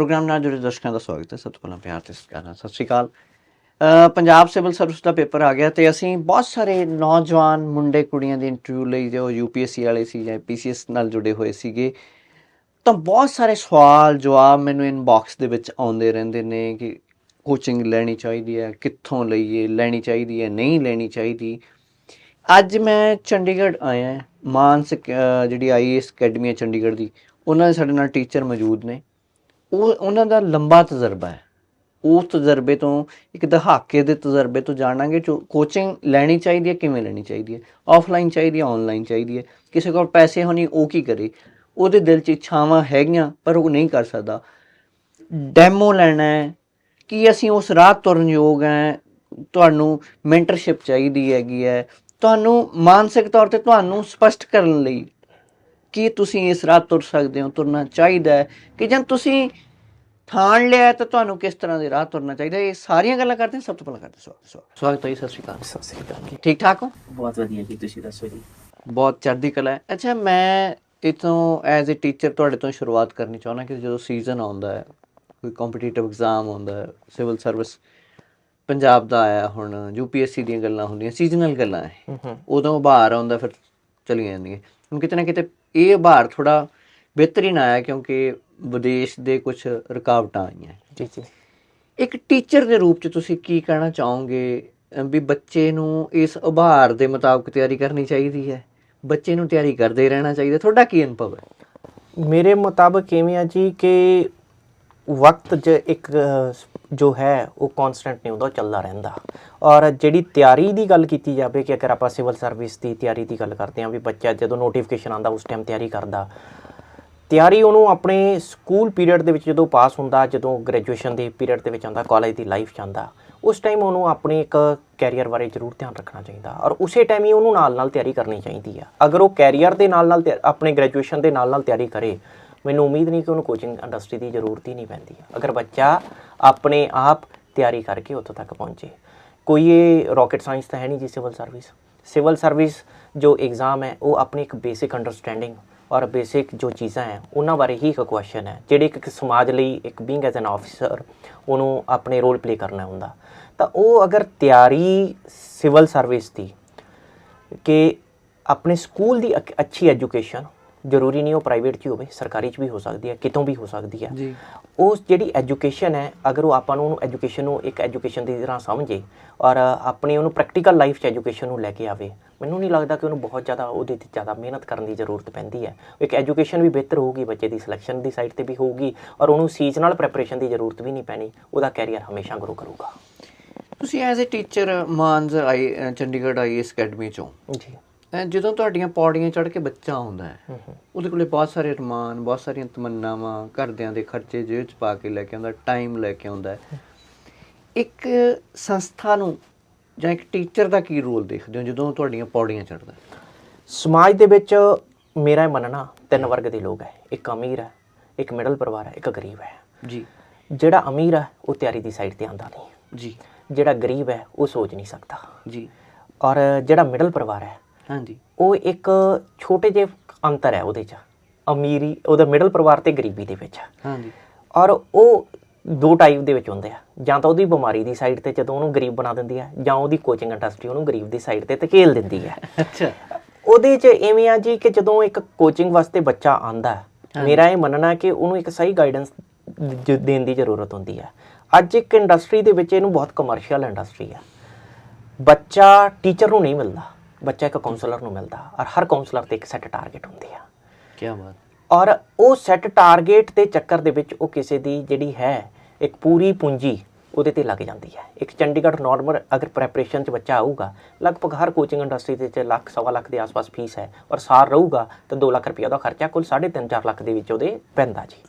Programme ਨਾਲ ਜੁੜੇ ਦਰਸ਼ਕਾਂ ਦਾ ਸਵਾਗਤ ਹੈ। ਸਭ ਤੋਂ ਪਹਿਲਾਂ ਪਿਆਰ ਤੇ ਸਤਿਕਾਰ ਸਤਿ ਸ਼੍ਰੀ ਅਕਾਲ। ਪੰਜਾਬ ਸਿਵਲ ਸਰਵਿਸ ਦਾ ਪੇਪਰ ਆ ਗਿਆ ਤੇ ਅਸੀਂ ਬਹੁਤ ਸਾਰੇ ਨੌਜਵਾਨ ਮੁੰਡੇ ਕੁੜੀਆਂ ਦੇ ਇੰਟਰਵਿਊ ਲਈ ਜੋ ਯੂਪੀਐਸਸੀ ਵਾਲੇ ਸੀ ਜਾਂ ਪੀਸੀਐਸ ਨਾਲ ਜੁੜੇ ਹੋਏ ਸੀਗੇ ਤਾਂ ਬਹੁਤ ਸਾਰੇ ਸਵਾਲ ਜਵਾਬ ਮੈਨੂੰ ਇਨਬਾਕਸ ਦੇ ਵਿੱਚ ਆਉਂਦੇ ਰਹਿੰਦੇ ਨੇ ਕਿ ਕੋਚਿੰਗ ਲੈਣੀ ਚਾਹੀਦੀ ਹੈ ਕਿੱਥੋਂ ਲਈਏ ਲੈਣੀ ਚਾਹੀਦੀ ਹੈ ਨਹੀਂ ਲੈਣੀ ਚਾਹੀਦੀ। ਅੱਜ ਮੈਂ ਚੰਡੀਗੜ੍ਹ ਆਇਆ ਮਾਨਸਿਕ ਮਾਨਸ ਅਹ, ਜਿਹੜੀ ਆਈਐਸ ਅਕੈਡਮੀ ਹੈ ਚੰਡੀਗੜ੍ਹ ਦੀ ਉਹਨਾਂ ਦੇ ਸਾਡੇ ਨਾਲ ਟੀਚਰ ਮੌਜੂਦ ਨੇ। ਉਹ ਉਹਨਾਂ ਦਾ ਲੰਬਾ ਤਜਰਬਾ ਹੈ। ਉਸ ਤਜਰਬੇ ਤੋਂ, ਇੱਕ ਦਹਾਕੇ ਦੇ ਤਜਰਬੇ ਤੋਂ ਜਾਣਾਂਗੇ ਜੋ ਕੋਚਿੰਗ ਲੈਣੀ ਚਾਹੀਦੀ ਹੈ, ਕਿਵੇਂ ਲੈਣੀ ਚਾਹੀਦੀ ਹੈ। ਆਫਲਾਈਨ ਚਾਹੀਦੀ ਹੈ ਆਨਲਾਈਨ ਚਾਹੀਦੀ ਹੈ। ਕਿਸੇ ਕੋਲ ਪੈਸੇ ਹੋਣੀ, ਉਹ ਕੀ ਕਰੇ? ਉਹਦੇ ਦਿਲ 'ਚ ਇੱਛਾਵਾਂ ਹੈਗੀਆਂ, ਪਰ ਉਹ ਨਹੀਂ ਕਰ ਸਕਦਾ। ਡੈਮੋ ਲੈਣਾ ਹੈ ਕਿ ਅਸੀਂ ਉਸ ਰਾਹ ਤੁਰਨ ਯੋਗ ਹੈ। ਤੁਹਾਨੂੰ ਮੈਂਟਰਸ਼ਿਪ ਚਾਹੀਦੀ ਹੈਗੀ ਹੈ। ਤੁਹਾਨੂੰ ਮਾਨਸਿਕ ਤੌਰ ਤੇ ਤੁਹਾਨੂੰ ਸਪਸ਼ਟ ਕਰਨ ਲਈ ਕਿ ਤੁਸੀਂ ਇਸ ਰਾਹ ਤੁਰ ਸਕਦੇ ਹੋ, ਤੁਰਨਾ ਚਾਹੀਦਾ ਹੈ। ਕਿ ਜਦ ਤੁਸੀਂ ਠਾਣ ਲਿਆ ਤਾਂ ਤੁਹਾਨੂੰ ਕਿਸ ਤਰ੍ਹਾਂ ਦੇ ਰਾਹ ਤੁਰਨਾ ਚਾਹੀਦਾ। ਇਹ ਸਾਰੀਆਂ ਗੱਲਾਂ ਕਰਦੇ ਹਾਂ ਸਭ ਤੋਂ ਪਹਿਲਾਂ ਕਰਦੇ ਹਾਂ ਸਵਾਗਤ ਸਵਾਗਤ ਸਵਾਗਤ ਹੈ ਜੀ, ਸਤਿ ਸ਼੍ਰੀ ਅਕਾਲ। ਸਤਿ ਸ੍ਰੀ ਅਕਾਲ ਠੀਕ ਠਾਕ ਹੋ? ਬਹੁਤ ਵਧੀਆ ਜੀ ਤੁਸੀਂ ਦੱਸੋ ਜੀ? ਬਹੁਤ ਚੜ੍ਹਦੀ ਕਲਾ ਹੈ। ਅੱਛਾ ਮੈਂ ਇਤੋਂ ਐਜ਼ ਅ ਟੀਚਰ ਤੁਹਾਡੇ ਤੋਂ ਸ਼ੁਰੂਆਤ ਕਰਨੀ ਚਾਹੁੰਦਾ ਕਿ ਜਦੋਂ ਸੀਜ਼ਨ ਆਉਂਦਾ ਹੈ ਕੋਈ ਕੰਪੀਟੀਟਿਵ ਐਗਜ਼ਾਮ ਆਉਂਦਾ ਹੈ ਸਿਵਲ ਸਰਵਿਸ ਪੰਜਾਬ ਦਾ ਆਇਆ ਹੁਣ ਯੂਪੀਐਸਸੀ ਦੀਆਂ ਗੱਲਾਂ ਹੁੰਦੀਆਂ ਸੀਜ਼ਨਲ ਗੱਲਾਂ ਹੂੰ। ਉਦੋਂ ਉਭਾਰ ਆਉਂਦਾ ਫਿਰ ਚਲੀਆਂ ਜਾਂਦੀਆਂ। ਹੁਣ ਕਿਤੇ ਨਾ ਕਿਤੇ ਇਹ ਉਭਾਰ ਥੋੜਾ ਬਿਹਤਰੀਨ ਆਇਆ ਕਿਉਂਕਿ ਵਿਦੇਸ਼ ਦੇ ਕੁਝ ਰੁਕਾਵਟਾਂ ਆਈਆਂ। ਜੀ ਜੀ। ਇੱਕ ਟੀਚਰ ਦੇ ਰੂਪ ਚ ਤੁਸੀਂ ਕੀ ਕਹਿਣਾ ਚਾਹੋਗੇ? ਵੀ ਬੱਚੇ ਨੂੰ ਇਸ ਉਭਾਰ ਦੇ ਮੁਤਾਬਕ ਤਿਆਰੀ ਕਰਨੀ ਚਾਹੀਦੀ ਹੈ। ਬੱਚੇ ਨੂੰ ਤਿਆਰੀ ਕਰਦੇ ਰਹਿਣਾ ਚਾਹੀਦਾ। ਤੁਹਾਡਾ ਕੀ ਅਨੁਭਵ ਹੈ? ਮੇਰੇ ਮੁਤਾਬਕ ਕਿਵੇਂ ਆ ਜੀ ਕਿ ਵਕਤ ਜ ਇੱਕ ਜੋ ਹੈ ਉਹ ਕਨਸਟੈਂਟ ਨਹੀਂ ਹੁੰਦਾ ਚੱਲਦਾ ਰਹਿੰਦਾ। ਔਰ ਜਿਹੜੀ ਤਿਆਰੀ ਦੀ ਗੱਲ ਕੀਤੀ ਜਾਵੇ ਕਿ ਅਗਰ ਆਪਾਂ ਸਿਵਲ ਸਰਵਿਸ ਦੀ ਤਿਆਰੀ ਦੀ ਗੱਲ ਕਰਦੇ ਹਾਂ ਵੀ ਬੱਚਾ ਜਦੋਂ ਨੋਟੀਫਿਕੇਸ਼ਨ ਆਂਦਾ ਉਸ ਟਾਈਮ ਤਿਆਰੀ ਕਰਦਾ। ਤਿਆਰੀ ਉਹਨੂੰ ਆਪਣੇ ਸਕੂਲ ਪੀਰੀਅਡ ਦੇ ਵਿੱਚ ਜਦੋਂ ਪਾਸ ਹੁੰਦਾ, ਜਦੋਂ ਗ੍ਰੈਜੂਏਸ਼ਨ ਦੇ ਪੀਰੀਅਡ ਦੇ ਵਿੱਚ ਆਉਂਦਾ ਕਾਲਜ ਦੀ ਲਾਈਫ 'ਚ ਆਉਂਦਾ, ਉਸ ਟਾਈਮ ਉਹਨੂੰ ਆਪਣੇ ਇੱਕ ਕੈਰੀਅਰ ਬਾਰੇ ਜ਼ਰੂਰ ਧਿਆਨ ਰੱਖਣਾ ਚਾਹੀਦਾ ਔਰ ਉਸੇ ਟਾਈਮ ਹੀ ਉਹਨੂੰ ਨਾਲ-ਨਾਲ ਤਿਆਰੀ ਕਰਨੀ ਚਾਹੀਦੀ ਆ। ਅਗਰ ਉਹ ਕੈਰੀਅਰ ਦੇ ਨਾਲ-ਨਾਲ ਤਿਆ- ਆਪਣੇ ਗ੍ਰੈਜੂਏਸ਼ਨ ਦੇ ਨਾਲ-ਨਾਲ ਤਿਆਰੀ ਕਰੇ, ਮੈਨੂੰ ਉਮੀਦ ਨਹੀਂ ਕਿ ਉਹਨੂੰ ਕੋਚਿੰਗ ਇੰਡਸਟਰੀ ਦੀ ਜ਼ਰੂਰਤ ਹੀ ਨਹੀਂ ਪੈਂਦੀ। ਅਗਰ ਬੱਚਾ ਆਪਣੇ ਆਪ ਤਿਆਰੀ ਕਰਕੇ ਉੱਥੋਂ ਤੱਕ ਪਹੁੰਚੇ, ਕੋਈ ਇਹ ਰਾਕਟ ਸਾਇੰਸ ਤਾਂ ਹੈ ਨਹੀਂ ਜੀ ਸਿਵਲ ਸਰਵਿਸ ਸਿਵਲ ਸਰਵਿਸ ਜੋ ਐਗਜ਼ਾਮ ਹੈ, ਉਹ ਆਪਣੀ ਇੱਕ ਬੇਸਿਕ ਅੰਡਰਸਟੈਂਡਿੰਗ ਔਰ ਬੇਸਿਕ ਜੋ ਚੀਜ਼ਾਂ ਹੈ, ਉਹਨਾਂ ਬਾਰੇ ਹੀ ਇੱਕ ਕੁਐਸਚਨ ਹੈ, ਜਿਹੜੇ ਇੱਕ ਸਮਾਜ ਲਈ ਇੱਕ ਬੀਇੰਗ ਐਜ਼ ਐਨ ਆਫੀਸਰ ਉਹਨੂੰ ਆਪਣੇ ਰੋਲ ਪਲੇ ਕਰਨਾ ਹੁੰਦਾ। ਤਾਂ ਉਹ ਅਗਰ ਤਿਆਰੀ ਸਿਵਲ ਸਰਵਿਸ ਦੀ, ਕਿ ਆਪਣੇ ਸਕੂਲ ਦੀ ਅੱਕ- ਅੱਛੀ ਐਜੂਕੇਸ਼ਨ ਜ਼ਰੂਰੀ ਨਹੀਂ ਉਹ ਪ੍ਰਾਈਵੇਟ 'ਚ ਹੋਵੇ ਸਰਕਾਰੀ 'ਚ ਵੀ ਹੋ ਸਕਦੀ ਹੈ ਕਿਤੋਂ ਵੀ ਹੋ ਸਕਦੀ ਹੈ। ਜੀ। ਉਸ ਜਿਹੜੀ ਐਜੂਕੇਸ਼ਨ ਹੈ ਅਗਰ ਉਹ ਆਪਾਂ ਨੂੰ ਉਹਨੂੰ ਐਜੂਕੇਸ਼ਨ ਨੂੰ ਇੱਕ ਐਜੂਕੇਸ਼ਨ ਦੀ ਤਰ੍ਹਾਂ ਸਮਝੇ ਔਰ ਆਪਣੀ ਉਹਨੂੰ ਪ੍ਰੈਕਟੀਕਲ ਲਾਈਫ 'ਚ ਐਜੂਕੇਸ਼ਨ ਨੂੰ ਲੈ ਕੇ ਆਵੇ ਮੈਨੂੰ ਨਹੀਂ ਲੱਗਦਾ ਕਿ ਉਹਨੂੰ ਬਹੁਤ ਜ਼ਿਆਦਾ ਉਹਦੇ ਤੇ ਜ਼ਿਆਦਾ ਮਿਹਨਤ ਕਰਨ ਦੀ ਜ਼ਰੂਰਤ ਪੈਂਦੀ ਹੈ। ਇੱਕ ਐਜੂਕੇਸ਼ਨ ਵੀ ਬਿਹਤਰ ਹੋਊਗੀ ਬੱਚੇ ਦੀ ਸਿਲੈਕਸ਼ਨ ਦੀ ਸਾਈਡ ਤੇ ਵੀ ਹੋਊਗੀ ਔਰ ਉਹਨੂੰ ਸੀਜ਼ਨਲ ਪ੍ਰੈਪਰੇਸ਼ਨ ਦੀ ਜ਼ਰੂਰਤ ਵੀ ਨਹੀਂ ਪੈਣੀ ਉਹਦਾ ਕੈਰੀਅਰ ਹਮੇਸ਼ਾ ਗਰੋ ਕਰੂਗਾ। ਤੁਸੀਂ ਐਜ਼ ਅ ਟੀਚਰ ਮਾਨਸ ਆਈ ਚੰਡੀਗੜ੍ਹ ਆਈਐਸ ਅਕੈਡਮੀ ਚੋਂ। ਜੀ। ਜਦੋਂ ਤੁਹਾਡੀਆਂ ਪੌੜੀਆਂ ਚੜ੍ਹ ਕੇ ਬੱਚਾ ਆਉਂਦਾ ਹੈ ਉਹਦੇ ਕੋਲੇ ਬਹੁਤ ਸਾਰੇ ਅਰਮਾਨ ਬਹੁਤ ਸਾਰੀਆਂ ਤਮੰਨਾਵਾਂ ਘਰਦਿਆਂ ਦੇ ਖਰਚੇ ਜੇਬ 'ਚ ਪਾ ਕੇ ਲੈ ਕੇ ਆਉਂਦਾ ਟਾਈਮ ਲੈ ਕੇ ਆਉਂਦਾ ਇੱਕ ਸੰਸਥਾ ਨੂੰ ਜਾਂ ਇੱਕ ਟੀਚਰ ਦਾ ਕੀ ਰੋਲ ਦੇਖਦੇ ਹੋ ਜਦੋਂ ਤੁਹਾਡੀਆਂ ਪੌੜੀਆਂ ਚੜ੍ਹਦਾ ਹੈ? ਸਮਾਜ ਦੇ ਵਿੱਚ ਮੇਰਾ ਇਹ ਮੰਨਣਾ ਤਿੰਨ ਵਰਗ ਦੇ ਲੋਕ ਹੈ। ਇੱਕ ਅਮੀਰ ਹੈ ਇੱਕ ਮਿਡਲ ਪਰਿਵਾਰ ਹੈ ਇੱਕ ਗਰੀਬ ਹੈ। ਜੀ। ਜਿਹੜਾ ਅਮੀਰ ਹੈ ਉਹ ਤਿਆਰੀ ਦੀ ਸਾਈਡ ਤੇ ਆਂਦਾ ਨਹੀਂ। ਜੀ। ਜਿਹੜਾ ਗਰੀਬ ਹੈ ਉਹ ਸੋਚ ਨਹੀਂ ਸਕਦਾ। ਜੀ। ਔਰ ਜਿਹੜਾ ਮਿਡਲ ਪਰਿਵਾਰ ਹੈ ਹਾਂਜੀ। ਉਹ ਇੱਕ ਛੋਟੇ ਜਿਹੇ ਅੰਤਰ ਹੈ ਉਹਦੇ 'ਚ। ਅਮੀਰੀ ਉਹਦਾ ਮਿਡਲ ਪਰਿਵਾਰ ਤੇ ਗਰੀਬੀ ਦੇ ਵਿੱਚ ਹਾਂਜੀ। ਔਰ ਉਹ ਦੋ ਟਾਈਪ ਦੇ ਵਿੱਚ ਹੁੰਦੇ ਆ। ਜਾਂ ਤਾਂ ਉਹਦੀ ਬਿਮਾਰੀ ਦੀ ਸਾਈਡ ਤੇ ਜਦੋਂ ਉਹਨੂੰ ਗਰੀਬ ਬਣਾ ਦਿੰਦੀ ਹੈ ਜਾਂ ਉਹਦੀ ਕੋਚਿੰਗ ਇੰਡਸਟਰੀ ਉਹਨੂੰ ਗਰੀਬ ਦੀ ਸਾਈਡ ਤੇ ਧਕੇਲ ਦਿੰਦੀ ਹੈ ਅੱਛਾ। ਉਹਦੇ 'ਚ ਇਵੇਂ ਆ ਜੀ ਕਿ ਜਦੋਂ ਇੱਕ ਕੋਚਿੰਗ ਵਾਸਤੇ ਬੱਚਾ ਆਂਦਾ ਮੇਰਾ ਇਹ ਮੰਨਣਾ ਕਿ ਉਹਨੂੰ ਇੱਕ ਸਹੀ ਗਾਈਡੈਂਸ ਦੇਣ ਦੀ ਜ਼ਰੂਰਤ ਹੁੰਦੀ ਹੈ ਅੱਜ ਇੱਕ ਇੰਡਸਟਰੀ ਦੇ ਵਿੱਚ ਇਹਨੂੰ ਬਹੁਤ ਕਮਰਸ਼ੀਅਲ ਇੰਡਸਟਰੀ ਹੈ ਬੱਚਾ ਟੀਚਰ ਨੂੰ ਨਹੀਂ ਮਿਲਦਾ। ਬੱਚਾ ਇੱਕ ਕਾਉਂਸਲਰ ਨੂੰ ਮਿਲਦਾ ਔਰ ਹਰ ਕਾਉਂਸਲਰ ਤੇ ਇੱਕ ਸੈੱਟ ਟਾਰਗੇਟ ਹੁੰਦੀ ਆ। ਕੀ ਬਾਤ। ਔਰ ਉਹ ਸੈੱਟ ਟਾਰਗੇਟ ਦੇ ਚੱਕਰ ਦੇ ਵਿੱਚ ਉਹ ਕਿਸੇ ਦੀ ਜਿਹੜੀ ਹੈ ਇੱਕ ਪੂਰੀ ਪੂੰਜੀ ਉਹਦੇ ਤੇ ਲੱਗ ਜਾਂਦੀ ਹੈ। ਇੱਕ ਚੰਡੀਗੜ੍ਹ ਨਾਰਮਲ ਅਗਰ ਪ੍ਰੈਪਰੇਸ਼ਨ 'ਚ ਬੱਚਾ ਆਊਗਾ ਲਗਭਗ ਹਰ ਕੋਚਿੰਗ ਇੰਡਸਟਰੀ ਦੇ 'ਚ ਲੱਖ ਸਵਾ ਲੱਖ ਦੇ ਆਸ-ਪਾਸ ਫੀਸ ਹੈ। ਔਰ ਸਾਲ ਰਹੂਗਾ ਤਾਂ 2 ਲੱਖ ਰੁਪਏ ਦਾ ਖਰਚਾ ਕੁੱਲ 3.5 4 ਲੱਖ ਦੇ ਵਿੱਚ ਉਹਦੇ ਪੈਂਦਾ ਜੀ।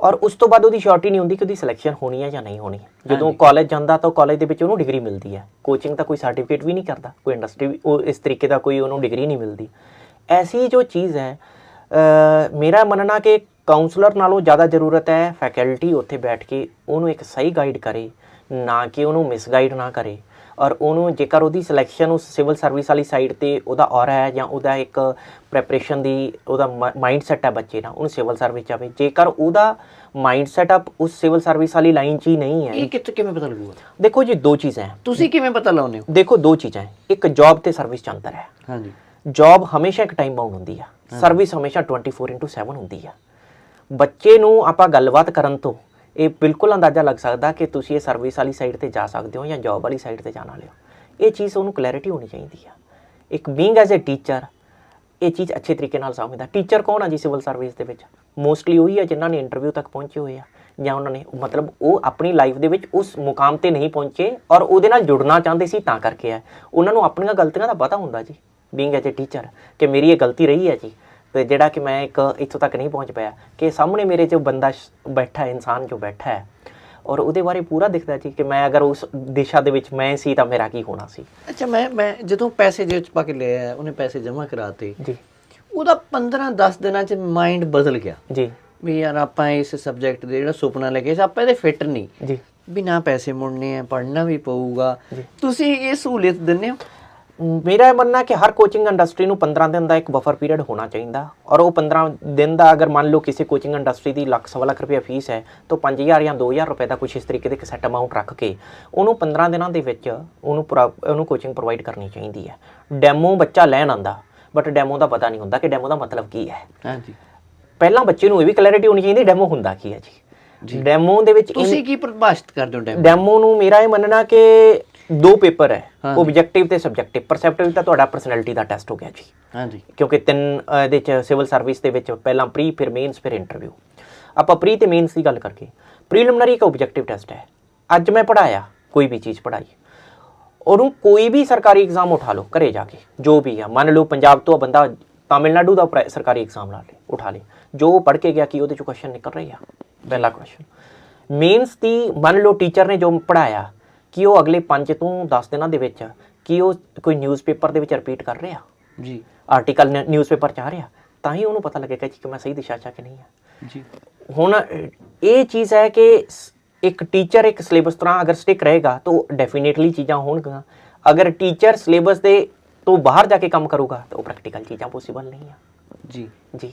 ਔਰ ਉਸ ਤੋਂ ਬਾਅਦ ਉਹਦੀ ਸ਼ੋਰਟੀ ਨਹੀਂ ਹੁੰਦੀ ਕਿ ਉਹਦੀ ਸਿਲੈਕਸ਼ਨ ਹੋਣੀ ਹੈ ਜਾਂ ਨਹੀਂ ਹੋਣੀ। ਜਦੋਂ ਕਾਲਜ ਜਾਂਦਾ ਤਾਂ ਕਾਲਜ ਦੇ ਵਿੱਚ ਉਹਨੂੰ ਡਿਗਰੀ ਮਿਲਦੀ ਹੈ। ਕੋਚਿੰਗ ਤਾਂ ਕੋਈ ਸਰਟੀਫਿਕੇਟ ਵੀ ਨਹੀਂ ਕਰਦਾ। ਕੋਈ ਇੰਡਸਟਰੀ ਵੀ ਉਹ ਇਸ ਤਰੀਕੇ ਦਾ ਕੋਈ ਉਹਨੂੰ ਡਿਗਰੀ ਨਹੀਂ ਮਿਲਦੀ। ਐਸੀ ਜੋ ਚੀਜ਼ ਹੈ ਮੇਰਾ ਮੰਨਣਾ ਕਿ ਕਾਉਂਸਲਰ ਨਾਲੋਂ ਜ਼ਿਆਦਾ ਜ਼ਰੂਰਤ ਹੈ ਫੈਕਲਟੀ ਉੱਥੇ ਬੈਠ ਕੇ ਉਹਨੂੰ ਇੱਕ ਸਹੀ ਗਾਈਡ ਕਰੇ ਨਾ ਕਿ ਉਹਨੂੰ ਮਿਸਗਾਈਡ ਨਾ ਕਰੇ। ਔਰ ਉਹਨੂੰ ਜੇਕਰ ਉਹਦੀ ਸਿਲੈਕਸ਼ਨ ਉਸ ਸਿਵਲ ਸਰਵਿਸ ਵਾਲੀ ਸਾਈਡ ਤੇ ਉਹਦਾ ਔਰਾ ਹੈ ਜਾਂ ਉਹਦਾ ਇੱਕ ਪ੍ਰੈਪਰੇਸ਼ਨ ਦੀ ਉਹਦਾ ਮਾਈਂਡ ਸੈਟ ਹੈ ਬੱਚੇ ਦਾ ਉਹਨੂੰ ਸਿਵਲ ਸਰਵਿਸ ਜਾਵੇ ਜੇਕਰ ਉਹਦਾ ਮਾਈਂਡ ਸੈਟਅਪ ਉਸ ਸਿਵਲ ਸਰਵਿਸ ਵਾਲੀ ਲਾਈਨ 'ਚ ਹੀ ਨਹੀਂ ਹੈ। ਇਹ ਕਿੱਥੇ ਕਿਵੇਂ ਪਤਾ ਲੱਗੂਗਾ? ਦੇਖੋ ਜੀ ਦੋ ਚੀਜ਼ਾਂ ਹੈ। ਤੁਸੀਂ ਕਿਵੇਂ ਪਤਾ ਲਾਉਂਦੇ ਹੋ? ਦੇਖੋ ਦੋ ਚੀਜ਼ਾਂ ਹੈ। ਇੱਕ ਜੌਬ ਤੇ ਸਰਵਿਸ 'ਚ ਅੰਤਰ ਹੈ ਹਾਂਜੀ। ਜੌਬ ਹਮੇਸ਼ਾ ਇੱਕ ਟਾਈਮ ਬਾਉਂਡ ਹੁੰਦੀ ਆ। ਸਰਵਿਸ ਹਮੇਸ਼ਾ 24/7 ਹੁੰਦੀ ਆ। ਬੱਚੇ ਨੂੰ ਆਪਾਂ ਗੱਲਬਾਤ ਕਰਨ ਤੋਂ ਇਹ ਬਿਲਕੁਲ ਅੰਦਾਜ਼ਾ ਲੱਗ ਸਕਦਾ ਕਿ ਤੁਸੀਂ ਇਹ ਸਰਵਿਸ ਵਾਲੀ ਸਾਈਡ ਤੇ ਜਾ ਸਕਦੇ ਹੋ ਜਾਂ ਜੌਬ ਵਾਲੀ ਸਾਈਡ ਤੇ ਜਾਣ ਵਾਲੇ ਹੋ। ਇਹ ਚੀਜ਼ ਉਹਨੂੰ ਕਲੈਰਿਟੀ ਹੋਣੀ ਚਾਹੀਦੀ ਆ। ਇੱਕ ਬੀਇੰਗ ਐਜ਼ ਅ ਟੀਚਰ ਇਹ ਚੀਜ਼ ਅੱਛੇ ਤਰੀਕੇ ਨਾਲ ਸਮਝਦਾ। ਟੀਚਰ ਕੌਣ ਆ ਜੀ ਸਿਵਲ ਸਰਵਿਸ ਦੇ ਵਿੱਚ? ਮੋਸਟਲੀ ਉਹੀ ਆ ਜਿਨ੍ਹਾਂ ਨੇ ਇੰਟਰਵਿਊ ਤੱਕ ਪਹੁੰਚੇ ਹੋਏ ਆ। ਜਾਂ ਉਹਨਾਂ ਨੇ ਮਤਲਬ ਉਹ ਆਪਣੀ ਲਾਈਫ ਦੇ ਵਿੱਚ ਉਸ ਮੁਕਾਮ ਤੇ ਨਹੀਂ ਪਹੁੰਚੇ ਔਰ ਉਹਦੇ ਨਾਲ ਜੁੜਨਾ ਚਾਹੁੰਦੇ ਸੀ ਤਾਂ ਕਰਕੇ ਆ। ਉਹਨਾਂ ਨੂੰ ਆਪਣੀਆਂ ਗਲਤੀਆਂ ਦਾ ਪਤਾ ਹੁੰਦਾ ਜੀ ਬੀਇੰਗ ਐਜ਼ ਅ ਟੀਚਰ ਕਿ ਮੇਰੀ ਇਹ ਗਲਤੀ ਰਹੀ ਹੈ ਜੀ। ਤੇ ਜਿਹੜਾ ਕਿ ਮੈਂ ਇੱਕ ਇੱਥੋਂ ਤੱਕ ਨਹੀਂ ਪਹੁੰਚ ਪਾਇਆ ਕਿ ਸਾਹਮਣੇ ਮੇਰੇ ਜੋ ਬੰਦਾ ਸ਼- ਬੈਠਾ ਹੈ ਇਨਸਾਨ ਜੋ ਬੈਠਾ ਹੈ ਔਰ ਉਹਦੇ ਬਾਰੇ ਪੂਰਾ ਦਿਖਦਾ ਜੀ ਕਿ ਮੈਂ ਅਗਰ ਉਸ ਦਿਸ਼ਾ ਦੇ ਵਿੱਚ ਮੈਂ ਸੀ ਤਾਂ ਮੇਰਾ ਕੀ ਹੋਣਾ ਸੀ। ਅੱਛਾ ਮੈਂ ਮੈਂ ਜਦੋਂ ਪੈਸੇ ਜੇਬ ਚ ਪਾ ਕੇ ਲਿਆ ਉਹਨੇ ਪੈਸੇ ਜਮ੍ਹਾਂ ਕਰਾਤੇ। ਜੀ। ਉਹਦਾ 15 10 ਦਿਨਾਂ ਚ ਮਾਈਂਡ ਬਦਲ ਗਿਆ। ਜੀ। ਵੀ ਯਾਰ ਆਪਾਂ ਇਸ ਸਬਜੈਕਟ ਦੇ ਜਿਹੜਾ ਸੁਪਨਾ ਲੈ ਕੇ ਸੀ ਆਪਾਂ ਇਹਦੇ ਫਿੱਟ ਨਹੀਂ। ਜੀ। ਬਿਨਾ ਪੈਸੇ ਮੁੜਨੇ ਆ ਪੜ੍ਹਨਾ ਵੀ ਪਊਗਾ। ਤੁਸੀਂ ਇਹ ਸਹੂਲੀਅਤ ਦਿੰਦੇ ਹੋ? ਮੇਰਾ ਇਹ ਮੰਨਣਾ ਕਿ ਹਰ ਕੋਚਿੰਗ ਇੰਡਸਟਰੀ ਨੂੰ 15 ਦਿਨ ਦਾ ਇੱਕ ਬਫਰ ਪੀਰੀਅਡ ਹੋਣਾ ਚਾਹੀਦਾ। ਔਰ ਉਹ 15 ਦਿਨ ਦਾ ਅਗਰ ਮੰਨ ਲਓ ਕਿਸੇ ਕੋਚਿੰਗ ਇੰਡਸਟਰੀ ਦੀ ਲੱਖ ਸਵਾ ਲੱਖ ਰੁਪਏ ਫੀਸ ਹੈ ਤਾਂ 5000 ਜਾਂ 2000 ਰੁਪਏ ਦਾ ਕੁਝ ਇਸ ਤਰੀਕੇ ਦੇ ਇੱਕ ਸੈਟ ਅਮਾਉਂਟ ਰੱਖ ਕੇ ਉਹਨੂੰ 15 ਦਿਨਾਂ ਦੇ ਵਿੱਚ ਉਹਨੂੰ ਪ੍ਰੋ- ਉਹਨੂੰ ਕੋਚਿੰਗ ਪ੍ਰੋਵਾਈਡ ਕਰਨੀ ਚਾਹੀਦੀ ਹੈ। ਡੈਮੋ ਬੱਚਾ ਲੈਣ ਆਂਦਾ ਬਟ ਡੈਮੋ ਦਾ ਪਤਾ ਨਹੀਂ ਹੁੰਦਾ ਕਿ ਡੈਮੋ ਦਾ ਮਤਲਬ ਕੀ ਹੈ। ਹਾਂਜੀ। ਪਹਿਲਾਂ ਬੱਚੇ ਨੂੰ ਇਹ ਵੀ ਕਲੈਰਿਟੀ ਹੋਣੀ ਚਾਹੀਦੀ ਡੈਮੋ ਹੁੰਦਾ ਕੀ ਹੈ ਜੀ। ਡੈਮੋ ਦੇ ਵਿੱਚ ਤੁਸੀਂ ਕੀ ਪਰਿਭਾਸ਼ਿਤ ਕਰਦੇ ਹੋ ਡੈਮੋ ਡੈਮੋ ਨੂੰ ਮੇਰਾ ਇਹ ਮੰਨਣਾ ਕਿ ਦੋ ਪੇਪਰ ਹੈ ਹਾਂਜੀ। ਆਬਜੈਕਟਿਵ ਤੇ ਸਬਜੈਕਟਿਵ ਪਰਸੈਪਟਿਵ ਤਾਂ ਤੁਹਾਡਾ ਪਰਸਨੈਲਿਟੀ ਦਾ ਟੈਸਟ ਹੋ ਗਿਆ ਜੀ। ਹਾਂਜੀ ਕਿਉਂਕਿ ਤਿੰਨ ਇਹਦੇ ਚ ਸਿਵਲ ਸਰਵਿਸ ਦੇ ਵਿੱਚ ਪਹਿਲਾਂ ਪ੍ਰੀ ਫਿਰ ਮੇਨਸ ਫਿਰ ਇੰਟਰਵਿਊ ਆਪਾਂ ਪ੍ਰੀ ਤੇ ਮੇਨਸ ਦੀ ਗੱਲ ਕਰਕੇ ਪ੍ਰੀਲਿਮਿਨਰੀ ਇੱਕ ਆਬਜੈਕਟਿਵ ਟੈਸਟ ਹੈ। ਅੱਜ ਮੈਂ ਪੜਾਇਆ ਕੋਈ ਵੀ ਚੀਜ਼ ਪੜਾਈ ਉਹਨੂੰ ਕੋਈ ਵੀ ਸਰਕਾਰੀ ਐਗਜ਼ਾਮ ਉਠਾ ਲਓ ਘਰੇ ਜਾ ਕੇ। ਜੋ ਵੀ ਆ ਮੰਨ ਲਓ ਪੰਜਾਬ ਤੋਂ ਬੰਦਾ ਤਾਮਿਲਨਾਡੂ ਦਾ ਸਰਕਾਰੀ ਐਗਜ਼ਾਮ ਲਾ ਲੇ ਉਠਾ ਲੇ। ਜੋ ਪੜ੍ਹ ਕੇ ਗਿਆ ਕਿ ਉਹਦੇ ਚੋਂ ਕੁਐਸਚਨ ਨਿਕਲ ਰਹੇ ਆ? ਪਹਿਲਾ ਕੁਐਸਚਨ ਮੇਨਸ ਦੀ ਮੰਨ ਲਓ ਟੀਚਰ ਨੇ ਜੋ ਪੜਾਇਆ ਕਿ ਉਹ ਅਗਲੇ 5 ਤੋਂ 10 ਦਿਨਾਂ ਦੇ ਵਿੱਚ ਕਿ ਉਹ ਕੋਈ ਨਿਊਜ਼ਪੇਪਰ ਦੇ ਵਿੱਚ ਰਿਪੀਟ ਕਰ ਰਿਹਾ? ਜੀ। ਆਰਟੀਕਲ ਨਿਊਜ਼ਪੇਪਰ ਚ ਆ ਰਿਹਾ? ਤਾਂ ਹੀ ਉਹਨੂੰ ਪਤਾ ਲੱਗੇਗਾ ਕਿ ਮੈਂ ਸਹੀ ਦਿਸ਼ਾ 'ਚ ਆ ਕਿ ਨਹੀਂ ਆ ਜੀ। ਹੁਣ ਇਹ ਚੀਜ਼ ਹੈ ਕਿ ਇੱਕ ਟੀਚਰ ਇੱਕ ਸਿਲੇਬਸ ਤਰ੍ਹਾਂ ਅਗਰ ਸਟਿਕ ਰਹੇਗਾ ਤਾਂ ਡੈਫੀਨੇਟਲੀ ਚੀਜ਼ਾਂ ਹੋਣਗੀਆਂ। ਅਗਰ ਟੀਚਰ ਸਿਲੇਬਸ ਦੇ ਤੋਂ ਬਾਹਰ ਜਾ ਕੇ ਕੰਮ ਕਰੂਗਾ ਤਾਂ ਉਹ ਪ੍ਰੈਕਟੀਕਲ ਚੀਜ਼ਾਂ ਪੋਸੀਬਲ ਨਹੀਂ ਆ। ਜੀ। ਜੀ।